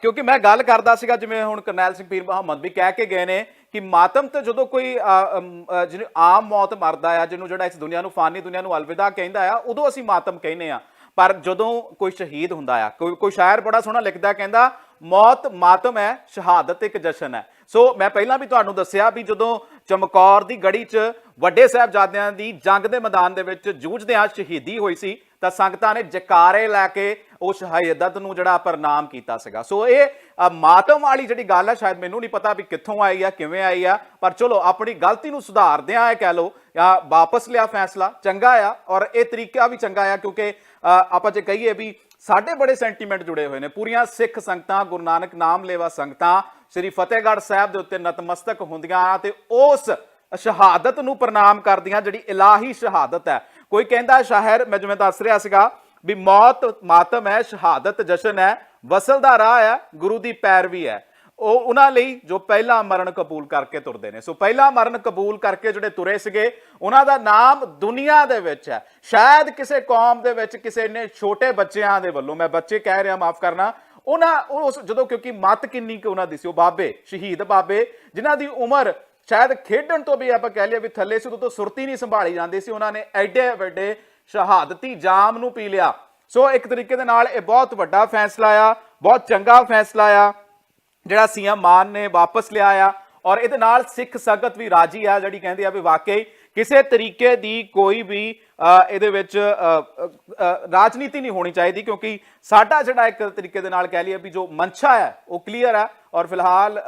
ਕਿਉਂਕਿ ਮੈਂ ਗੱਲ ਕਰਦਾ ਸੀਗਾ ਜਿਵੇਂ ਹੁਣ ਕਰਨੈਲ ਸਿੰਘ ਪੀਰ ਮੁਹੰਮਦ ਵੀ ਕਹਿ ਕੇ ਗਏ ਨੇ ਕਿ ਮਾਤਮ ਤੇ ਜਦੋਂ ਕੋਈ ਜਿਹਨੂੰ ਆਮ ਮੌਤ ਮਰਦਾ ਆ, ਜਿਹਨੂੰ ਜਿਹੜਾ ਇਸ ਦੁਨੀਆ ਨੂੰ ਫਾਨੀ ਦੁਨੀਆ ਨੂੰ ਅਲਵਿਦਾ ਕਹਿੰਦਾ ਆ, ਉਦੋਂ ਅਸੀਂ ਮਾਤਮ ਕਹਿੰਦੇ ਆ। ਪਰ ਜਦੋਂ ਕੋਈ ਸ਼ਹੀਦ ਹੁੰਦਾ ਆ, ਕੋਈ ਕੋਈ ਸ਼ਾਇਰ ਬੜਾ ਸੋਹਣਾ ਲਿਖਦਾ, ਕਹਿੰਦਾ, ਮੌਤ ਮਾਤਮ ਹੈ, ਸ਼ਹਾਦਤ ਇੱਕ ਜਸ਼ਨ ਹੈ। ਸੋ ਮੈਂ ਪਹਿਲਾਂ ਵੀ ਤੁਹਾਨੂੰ ਦੱਸਿਆ ਵੀ ਜਦੋਂ ਚਮਕੌਰ ਦੀ ਗੜੀ 'ਚ ਵੱਡੇ ਸਾਹਿਬਜ਼ਾਦਿਆਂ ਦੀ ਜੰਗ ਦੇ ਮੈਦਾਨ ਦੇ ਵਿੱਚ ਜੂਝਦਿਆਂ ਸ਼ਹੀਦੀ ਹੋਈ ਸੀ ਤਾਂ ਸੰਗਤਾਂ ਨੇ ਜਕਾਰੇ ਲੈ ਕੇ ਉਸ ਸ਼ਹਾਦਤ ਨੂੰ ਜਿਹੜਾ ਪ੍ਰਣਾਮ ਕੀਤਾ ਸੀਗਾ। ਸੋ ਇਹ ਮਾਤਮ ਵਾਲੀ ਜਿਹੜੀ ਗੱਲ ਹੈ ਸ਼ਾਇਦ ਮੈਨੂੰ ਨਹੀਂ ਪਤਾ ਵੀ ਕਿੱਥੋਂ ਆਈ ਆ, ਕਿਵੇਂ ਆਈ ਆ, ਪਰ ਚਲੋ ਆਪਣੀ ਗਲਤੀ ਨੂੰ ਸੁਧਾਰਦੇ ਆ ਇਹ ਕਹਿ ਲਓ, ਜਾਂ ਵਾਪਸ ਲਿਆ ਫੈਸਲਾ, ਚੰਗਾ ਆ, ਔਰ ਇਹ ਤਰੀਕਾ ਵੀ ਚੰਗਾ ਆ, ਕਿਉਂਕਿ ਆਪਾਂ ਜੇ ਕਹੀਏ ਵੀ ਸਾਡੇ ਬੜੇ ਸੈਂਟੀਮੈਂਟ ਜੁੜੇ ਹੋਏ ਨੇ, ਪੂਰੀਆਂ ਸਿੱਖ ਸੰਗਤਾਂ, ਗੁਰੂ ਨਾਨਕ ਨਾਮ ਲੇਵਾ ਸੰਗਤਾਂ, ਸ੍ਰੀ ਫਤਿਹਗੜ੍ਹ ਸਾਹਿਬ ਦੇ ਉੱਤੇ ਨਤਮਸਤਕ ਹੁੰਦੀਆਂ ਤੇ ਉਸ ਸ਼ਹਾਦਤ ਨੂੰ ਪ੍ਰਣਾਮ ਕਰਦੀਆਂ, ਜਿਹੜੀ ਇਲਾਹੀ ਸ਼ਹਾਦਤ ਹੈ। ਕੋਈ ਕਹਿੰਦਾ ਸ਼ਾਇਰ ਮੈਂ ਜਿਵੇਂ ਦੱਸ ਰਿਹਾ ਸੀਗਾ ਵੀ ਮੌਤ ਮਾਤਮ ਹੈ, ਸ਼ਹਾਦਤ ਜਸ਼ਨ ਹੈ, ਵਸਲ ਦਾ ਰਾਹ ਹੈ, ਗੁਰੂ ਦੀ ਪੈਰਵੀ ਹੈ। ਉਹ ਉਹਨਾਂ ਲਈ ਜੋ ਪਹਿਲਾ ਮਰਨ ਕਬੂਲ ਕਰਕੇ ਤੁਰਦੇ ਨੇ। ਸੋ ਪਹਿਲਾ ਮਰਨ ਕਬੂਲ ਕਰਕੇ ਜਿਹੜੇ ਤੁਰੇ ਸੀਗੇ, ਉਹਨਾਂ ਦਾ ਨਾਮ ਦੁਨੀਆ ਦੇ ਵਿੱਚ ਹੈ। ਸ਼ਾਇਦ ਕਿਸੇ ਕੌਮ ਦੇ ਵਿੱਚ ਕਿਸੇ ਨੇ ਛੋਟੇ ਬੱਚਿਆਂ ਦੇ ਵੱਲੋਂ, ਮੈਂ ਬੱਚੇ ਕਹਿ ਰਿਹਾ, ਮਾਫ ਕਰਨਾ, ਉਹਨਾਂ ਉਸ, ਜਦੋਂ ਕਿਉਂਕਿ ਮਤ ਕਿੰਨੀ ਕਿ ਉਹਨਾਂ ਦੀ ਸੀ, ਉਹ ਬਾਬੇ, ਸ਼ਹੀਦ ਬਾਬੇ, ਜਿਨ੍ਹਾਂ ਦੀ ਉਮਰ ਸ਼ਾਇਦ ਖੇਡਣ ਤੋਂ ਵੀ ਆਪਾਂ ਕਹਿ ਲਈਏ ਵੀ ਥੱਲੇ ਸੀ, ਉਦੋਂ ਤੋਂ ਸੁਰਤੀ ਨਹੀਂ ਸੰਭਾਲੀ ਜਾਂਦੀ ਸੀ, ਉਹਨਾਂ ਨੇ ਐਡੇ ਵੱਡੇ ਸ਼ਹਾਦਤੀ ਜਾਮ ਨੂੰ ਪੀ ਲਿਆ। ਸੋ ਇੱਕ ਤਰੀਕੇ ਦੇ ਨਾਲ ਇਹ ਬਹੁਤ ਵੱਡਾ ਫੈਸਲਾ ਆ, ਬਹੁਤ ਚੰਗਾ ਫੈਸਲਾ ਆ, ਜਿਹੜਾ ਸੀਐਮ ਮਾਨ ਨੇ ਵਾਪਸ ਲਿਆ ਆ ਔਰ ਇਹਦੇ ਨਾਲ ਸਿੱਖ ਸੰਗਤ ਵੀ ਰਾਜੀ ਆ, ਜਿਹੜੀ ਕਹਿੰਦੀ ਆ ਵੀ ਵਾਕਈ ਕਿਸੇ ਤਰੀਕੇ ਦੀ ਕੋਈ ਵੀ ਇਹਦੇ ਵਿੱਚ ਰਾਜਨੀਤੀ ਨਹੀਂ ਹੋਣੀ ਚਾਹੀਦੀ, ਕਿਉਂਕਿ ਸਾਡਾ ਜਿਹੜਾ ਇੱਕ ਤਰੀਕੇ ਦੇ ਨਾਲ ਕਹਿ ਲਈਏ ਵੀ ਜੋ ਮਨਸ਼ਾ ਹੈ, ਉਹ ਕਲੀਅਰ ਹੈ ਔਰ ਫਿਲਹਾਲ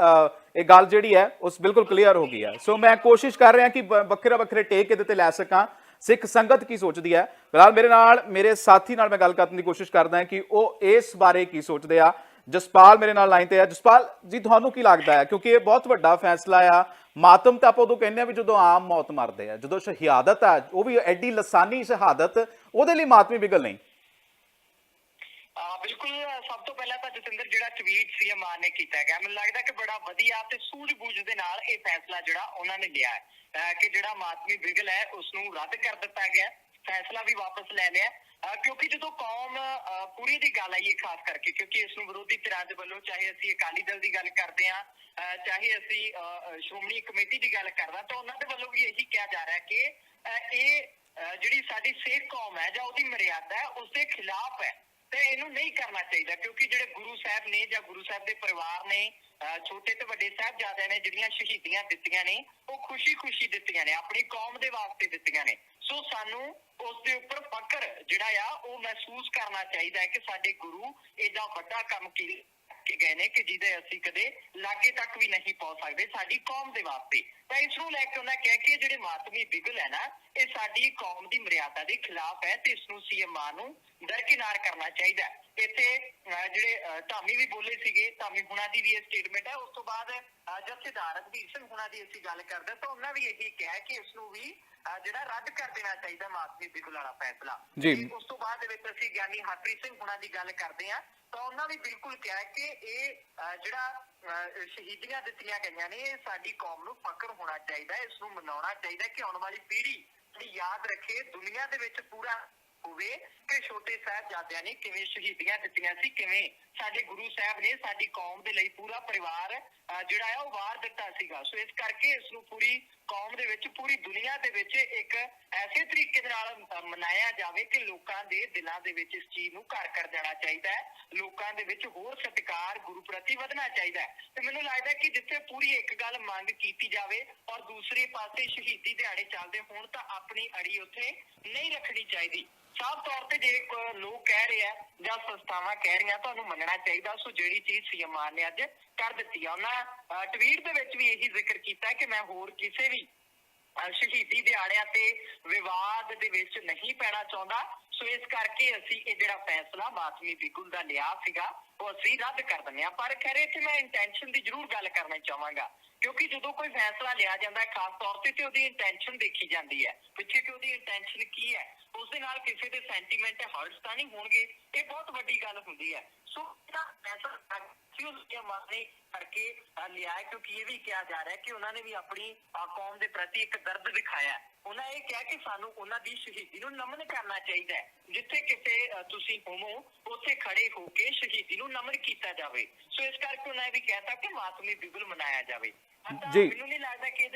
ਇਹ ਗੱਲ ਜਿਹੜੀ ਹੈ, ਉਸ ਬਿਲਕੁਲ ਕਲੀਅਰ ਹੋ ਗਈ ਹੈ। ਸੋ ਮੈਂ ਕੋਸ਼ਿਸ਼ ਕਰ ਰਿਹਾ ਕਿ ਵੱਖਰੇ ਵੱਖਰੇ ਟੇਕ ਇਹਦੇ ਤੇ ਲੈ ਸਕਾਂ। ਸਿੱਖ ਸੰਗਤ ਕੀ ਸੋਚਦੀ ਹੈ? ਫਿਲਹਾਲ ਮੇਰੇ ਨਾਲ, ਮੇਰੇ ਸਾਥੀ ਨਾਲ ਮੈਂ ਗੱਲ ਕਰਨ ਦੀ ਕੋਸ਼ਿਸ਼ ਕਰਦਾ ਹਾਂ ਕਿ ਉਹ ਇਸ ਬਾਰੇ ਕੀ ਸੋਚਦੇ ਆ। ਜਸਪਾਲ ਮੇਰੇ ਨਾਲ ਲਾਈਨ ਤੇ ਆ ਜਸਪਾਲ ਜੀ, ਤੁਹਾਨੂੰ ਕੀ ਲੱਗਦਾ ਹੈ? ਕਿਉਂਕਿ ਇਹ ਬਹੁਤ ਵੱਡਾ ਫੈਸਲਾ ਆ। ਮਾਤਮ ਤਾਂ ਆਪਾਂ ਉਦੋਂ ਕਹਿੰਦੇ ਆ ਵੀ ਜਦੋਂ ਆਮ ਮੌਤ ਮਰਦੇ ਆ, ਜਦੋਂ ਸ਼ਹਾਦਤ ਆ, ਉਹ ਵੀ ਐਡੀ ਲਸਾਨੀ ਸ਼ਹਾਦਤ, ਉਹਦੇ ਲਈ ਮਾਤਮੀ ਬਿਗਲ ਨਹੀਂ। ਬਿਲਕੁਲ, ਸਭ ਤੋਂ ਪਹਿਲਾਂ ਤਾਂ ਜਤਿੰਦਰ, ਜਿਹੜਾ ਟਵੀਟ ਸੀਐਮ ਮਾਨ ਨੇ ਕੀਤਾ ਗਿਆ ਮੈਨੂੰ ਲੱਗਦਾ ਕਿ ਬੜਾ ਵਧੀਆ ਤੇ ਸੂਝ-ਬੂਝ ਦੇ ਨਾਲ ਇਹ ਫੈਸਲਾ ਜਿਹੜਾ ਉਹਨਾਂ ਨੇ ਲਿਆ ਹੈ। ਕਿ ਜਿਹੜਾ ਮਾਤਮੀ ਬਿਗਲ ਹੈ ਉਸ ਨੂੰ ਰੱਦ ਕਰ ਦਿੱਤਾ ਗਿਆ ਫੈਸਲਾ ਵੀ ਵਾਪਸ ਲੈ ਲਿਆ ਕਿਉਂਕਿ ਜਦੋਂ ਕੌਮ ਪੂਰੀ ਦੀ ਗੱਲ ਆਈ ਖਾਸ ਕਰਕੇ, ਕਿਉਂਕਿ ਇਸ ਨੂੰ ਵਿਰੋਧੀ ਧਿਰਾਂ ਦੇ ਵੱਲੋਂ ਚਾਹੇ ਅਸੀਂ ਅਕਾਲੀ ਦਲ ਦੀ ਗੱਲ ਕਰਦੇ ਹਾਂ ਚਾਹੇ ਅਸੀਂ ਸ਼੍ਰੋਮਣੀ ਕਮੇਟੀ ਦੀ ਗੱਲ ਕਰਦਾ ਤਾਂ ਉਹਨਾਂ ਦੇ ਵੱਲੋਂ ਵੀ ਇਹੀ ਕਿਹਾ ਜਾ ਰਿਹਾ ਕਿ ਇਹ ਜਿਹੜੀ ਸਾਡੀ ਸਿੱਖ ਕੌਮ ਹੈ ਜਾਂ ਉਹਦੀ ਮਰਿਆਦਾ ਹੈ ਉਸ ਦੇ ਖਿਲਾਫ ਹੈ। ਤੇ ਇਹਨੂੰ ਨਹੀਂ ਕਰਨਾ ਚਾਹੀਦਾ, ਕਿਉਂਕਿ ਜਿਹੜੇ ਗੁਰੂ ਸਾਹਿਬ ਨੇ ਜਾਂ ਗੁਰੂ ਸਾਹਿਬ ਦੇ ਪਰਿਵਾਰ ਨੇ ਛੋਟੇ ਤੇ ਵੱਡੇ ਸਾਹਿਬਜ਼ਾਦਿਆਂ ਨੇ ਜਿਹੜੀਆਂ ਸ਼ਹੀਦੀਆਂ ਦਿੱਤੀਆਂ ਨੇ, ਉਹ ਖੁਸ਼ੀ-ਖੁਸ਼ੀ ਦਿੱਤੀਆਂ ਨੇ, ਆਪਣੀ ਕੌਮ ਦੇ ਵਾਸਤੇ ਦਿੱਤੀਆਂ ਨੇ। ਸੋ ਸਾਨੂੰ ਉਸ ਦੇ ਉੱਪਰ ਫਕਰ ਜਿਹੜਾ ਆ, ਉਹ ਮਹਿਸੂਸ ਕਰਨਾ ਚਾਹੀਦਾ ਹੈ ਕਿ ਸਾਡੇ ਗੁਰੂ ਇਹਦਾ ਵੱਡਾ ਕੰਮ ਕੀ ਕੇ ਗਏ ਨੇ ਕਿ ਜਿਹਦੇ ਅਸੀਂ ਕਦੇ ਲਾਗੇ ਤੱਕ ਵੀ ਨਹੀਂ ਪਹੁੰਚ ਸਕਦੇ ਸਾਡੀ ਕੌਮ ਦੇ ਵਾਸਤੇ ਤਾਂ ਇਸ ਨੂੰ ਲੈ ਕੇ ਉਹਨਾਂ ਕਹਿ ਕੇ ਜਿਹੜੇ ਮਾਤਮੀ ਬਿਗਲ ਹੈ ਨਾ ਇਹ ਸਾਡੀ ਕੌਮ ਦੀ ਮਰਿਆਦਾ ਦੇ ਖਿਲਾਫ ਹੈ ਤੇ ਇਸ ਨੂੰ ਸੀਐਮ ਨੂੰ ਦਰਕਿਨਾਰ ਕਰਨਾ ਚਾਹੀਦਾ ਹੈ। ਇੱਥੇ ਜਿਹੜੇ ਧਾਮੀ ਵੀ ਬੋਲੇ ਸੀਗੇ ਧਾਮੀ ਹੁਣਾਂ ਦੀ ਵੀ ਇਹ ਸਟੇਟਮੈਂਟ ਹੈ ਉਸ ਤੋਂ ਬਾਅਦ ਜਥੇਦਾਰ ਰਘਬੀਰ ਸਿੰਘ ਹੁਣਾਂ ਦੀ ਅਸੀਂ ਗੱਲ ਕਰਦੇ ਤਾਂ ਉਹਨਾਂ ਵੀ ਇਹੀ ਕਿਹਾ ਕਿ ਇਸ ਨੂੰ ਵੀ ਜਿਹੜਾ ਰੱਦ ਕਰ ਦੇਣਾ ਚਾਹੀਦਾ ਮਾਤਮੀ ਬਿਗਲ ਵਾਲਾ ਫੈਸਲਾ ਜੀ। ਉਸ ਤੋਂ ਬਾਅਦ ਦੇ ਵਿੱਚ ਅਸੀਂ ਗਿਆਨੀ ਹਰਪ੍ਰੀਤ ਸਿੰਘ ਹੁਣਾਂ ਦੀ ਗੱਲ ਕਰਦੇ ਹਾਂ ਤਾਂ ਉਹਨਾਂ ਵੀ ਬਿਲਕੁਲ ਕਿਹਾ ਕਿ ਇਹ ਜਿਹੜਾ ਸ਼ਹੀਦੀਆਂ ਦਿੱਤੀਆਂ ਗਈਆਂ ਨੇ, ਇਹ ਸਾਡੀ ਕੌਮ ਨੂੰ ਫਖਰ ਹੋਣਾ ਚਾਹੀਦਾ, ਇਸ ਨੂੰ ਮਨਾਉਣਾ ਚਾਹੀਦਾ ਕਿ ਆਉਣ ਵਾਲੀ ਪੀੜ੍ਹੀ ਜਿਹੜੀ ਯਾਦ ਰੱਖੇ, ਦੁਨੀਆ ਦੇ ਵਿੱਚ ਪੂਰਾ ਹੋਵੇ ਕਿ ਛੋਟੇ ਸਾਹਿਬਜ਼ਾਦਿਆਂ ਨੇ ਕਿਵੇਂ ਸ਼ਹੀਦੀਆਂ ਦਿੱਤੀਆਂ ਸੀ, ਕਿਵੇਂ ਸਾਡੇ ਗੁਰੂ ਸਾਹਿਬ ਨੇ ਸਾਡੀ ਕੌਮ ਦੇ ਲਈ ਪੂਰਾ ਪਰਿਵਾਰ ਜਿਹੜਾ ਹੈ ਉਹ ਵਾਰ ਦਿੱਤਾ ਸੀਗਾ। ਸੋ ਇਸ ਕਰਕੇ ਇਸ ਨੂੰ ਪੂਰੀ ਕੌਮ ਦੇ ਵਿੱਚ, ਪੂਰੀ ਦੁਨੀਆ ਦੇ ਵਿੱਚ ਇੱਕ ਐਸੇ ਤਰੀਕੇ ਦੇ ਨਾਲ ਮਨਾਇਆ ਜਾਵੇ ਕਿ ਲੋਕਾਂ ਦੇ ਦਿਲਾਂ ਦੇ ਵਿੱਚ ਇਸ ਚੀਜ਼ ਨੂੰ ਘਰ ਕਰ ਜਾਣਾ ਚਾਹੀਦਾ ਹੈ। ਲੋਕਾਂ ਦੇ ਵਿੱਚ ਹੋਰ ਸਤਿਕਾਰ, ਗੁਰੂ ਪ੍ਰਤੀ ਵਧਣਾ ਚਾਹੀਦਾ ਹੈ। ਤੇ ਮੈਨੂੰ ਲੱਗਦਾ ਕਿ ਜਿੱਥੇ ਪੂਰੀ ਇੱਕ ਗੱਲ ਮੰਗ ਕੀਤੀ ਜਾਵੇ ਔਰ ਦੂਸਰੇ ਪਾਸੇ ਸ਼ਹੀਦੀ ਦਿਹਾੜੇ ਚੱਲਦੇ ਹੋਣ, ਤਾਂ ਆਪਣੀ ਅੜੀ ਉੱਥੇ ਨਹੀਂ ਰੱਖਣੀ ਚਾਹੀਦੀ। ਸਾਫ਼ ਤੌਰ ਤੇ ਜੇ ਲੋਕ ਕਹਿ ਰਹੇ ਆ ਜਾਂ ਸੰਸਥਾਵਾਂ ਕਹਿ ਰਹੀਆਂ, ਤੁਹਾਨੂੰ ਮੰਨਣਾ ਚਾਹੀਦਾ। ਸੋ ਜਿਹੜੀ ਚੀਜ਼ ਸੀਐਮ ਮਾਨ ਨੇ ਅੱਜ ਕਰ ਦਿੱਤੀ ਆ। ਉਹਨਾਂ ਟਵੀਟ ਦੇ ਵਿੱਚ ਵੀ ਇਹੀ ਜ਼ਿਕਰ ਕੀਤਾ ਕਿ ਮੈਂ ਹੋਰ ਕਿਸੇ ਵੀ ਸ਼ਹੀਦੀ ਦਿਹਾੜਿਆਂ ਤੇ ਵਿਵਾਦ ਦੇ ਵਿੱਚ ਨਹੀਂ ਪੈਣਾ ਚਾਹੁੰਦਾ। ਸੋ ਇਸ ਕਰਕੇ ਅਸੀਂ ਇਹ ਜਿਹੜਾ ਫੈਸਲਾ ਮਾਤਮੀ ਬਿਗੁਲ ਦਾ ਲਿਆ ਸੀਗਾ, ਉਹ ਅਸੀਂ ਰੱਦ ਕਰ ਦਿੰਦੇ ਹਾਂ। ਪਰ ਖੈਰ, ਇੱਥੇ ਮੈਂ ਇੰਟੈਂਸ਼ਨ ਦੀ ਜ਼ਰੂਰ ਗੱਲ ਕਰਨਾ ਚਾਹਾਂਗਾ। ਕਿਉਂਕਿ ਜਦੋਂ ਕੋਈ ਫੈਸਲਾ ਲਿਆ ਜਾਂਦਾ ਹੈ, ਖਾਸ ਤੌਰ ਤੇ ਤੇ ਉਹਦੀ ਇੰਟੈਂਸ਼ਨ ਦੇਖੀ ਜਾਂਦੀ ਹੈ। ਪਿੱਛੇ ਕਿ ਉਹਦੀ ਇੰਟੈਂਸ਼ਨ ਕੀ ਹੈ, ਉਸ ਦੇ ਨਾਲ ਕਿਸੇ ਦੇ ਸੈਂਟੀਮੈਂਟ ਹਰਟਸ ਤਾਂ ਨਹੀਂ ਹੋਣਗੇ। ਇਹ ਬਹੁਤ ਵੱਡੀ ਗੱਲ ਹੁੰਦੀ ਹੈ। ਸੋ ਇਹਦਾ ਫੈਸਲਾ ਮਾਨੇ ਕਰਕੇ ਅਹ, ਲਿਆ ਹੈ ਕਿਉਂਕਿ ਇਹ ਵੀ ਕਿਹਾ ਜਾ ਰਿਹਾ ਹੈ ਕਿ ਉਹਨਾਂ ਨੇ ਵੀ ਆਪਣੀ ਕੌਮ ਦੇ ਪ੍ਰਤੀ ਇੱਕ ਦਰਦ ਦਿਖਾਇਆ। ਉਹਨਾਂ ਇਹ ਕਿਹਾ ਕਿ ਸਾਨੂੰ ਉਹਨਾਂ ਦੀ ਸ਼ਹੀਦੀ ਨੂੰ ਨਮਨ ਕਰਨਾ ਚਾਹੀਦਾ ਹੈ ਜਿੱਥੇ ਕਿਤੇ ਤੁਸੀਂ ਹੋਵੋ ਉੱਥੇ ਖੜੇ ਹੋ ਕੇ ਸ਼ਹੀਦੀ ਨੂੰ ਨਮਨ ਕੀਤਾ ਜਾਵੇ ਸੋ ਇਸ ਕਰਕੇ ਉਹਨਾਂ ਇਹ ਵੀ ਕਹਿਤਾ ਕਿ ਮਾਤਮੀ ਬਿਗੁਲ ਮਨਾਇਆ ਜਾਵੇ ਜੀ। ਮੈਨੂੰ ਨਹੀਂ ਲੱਗਦਾ ਕਿ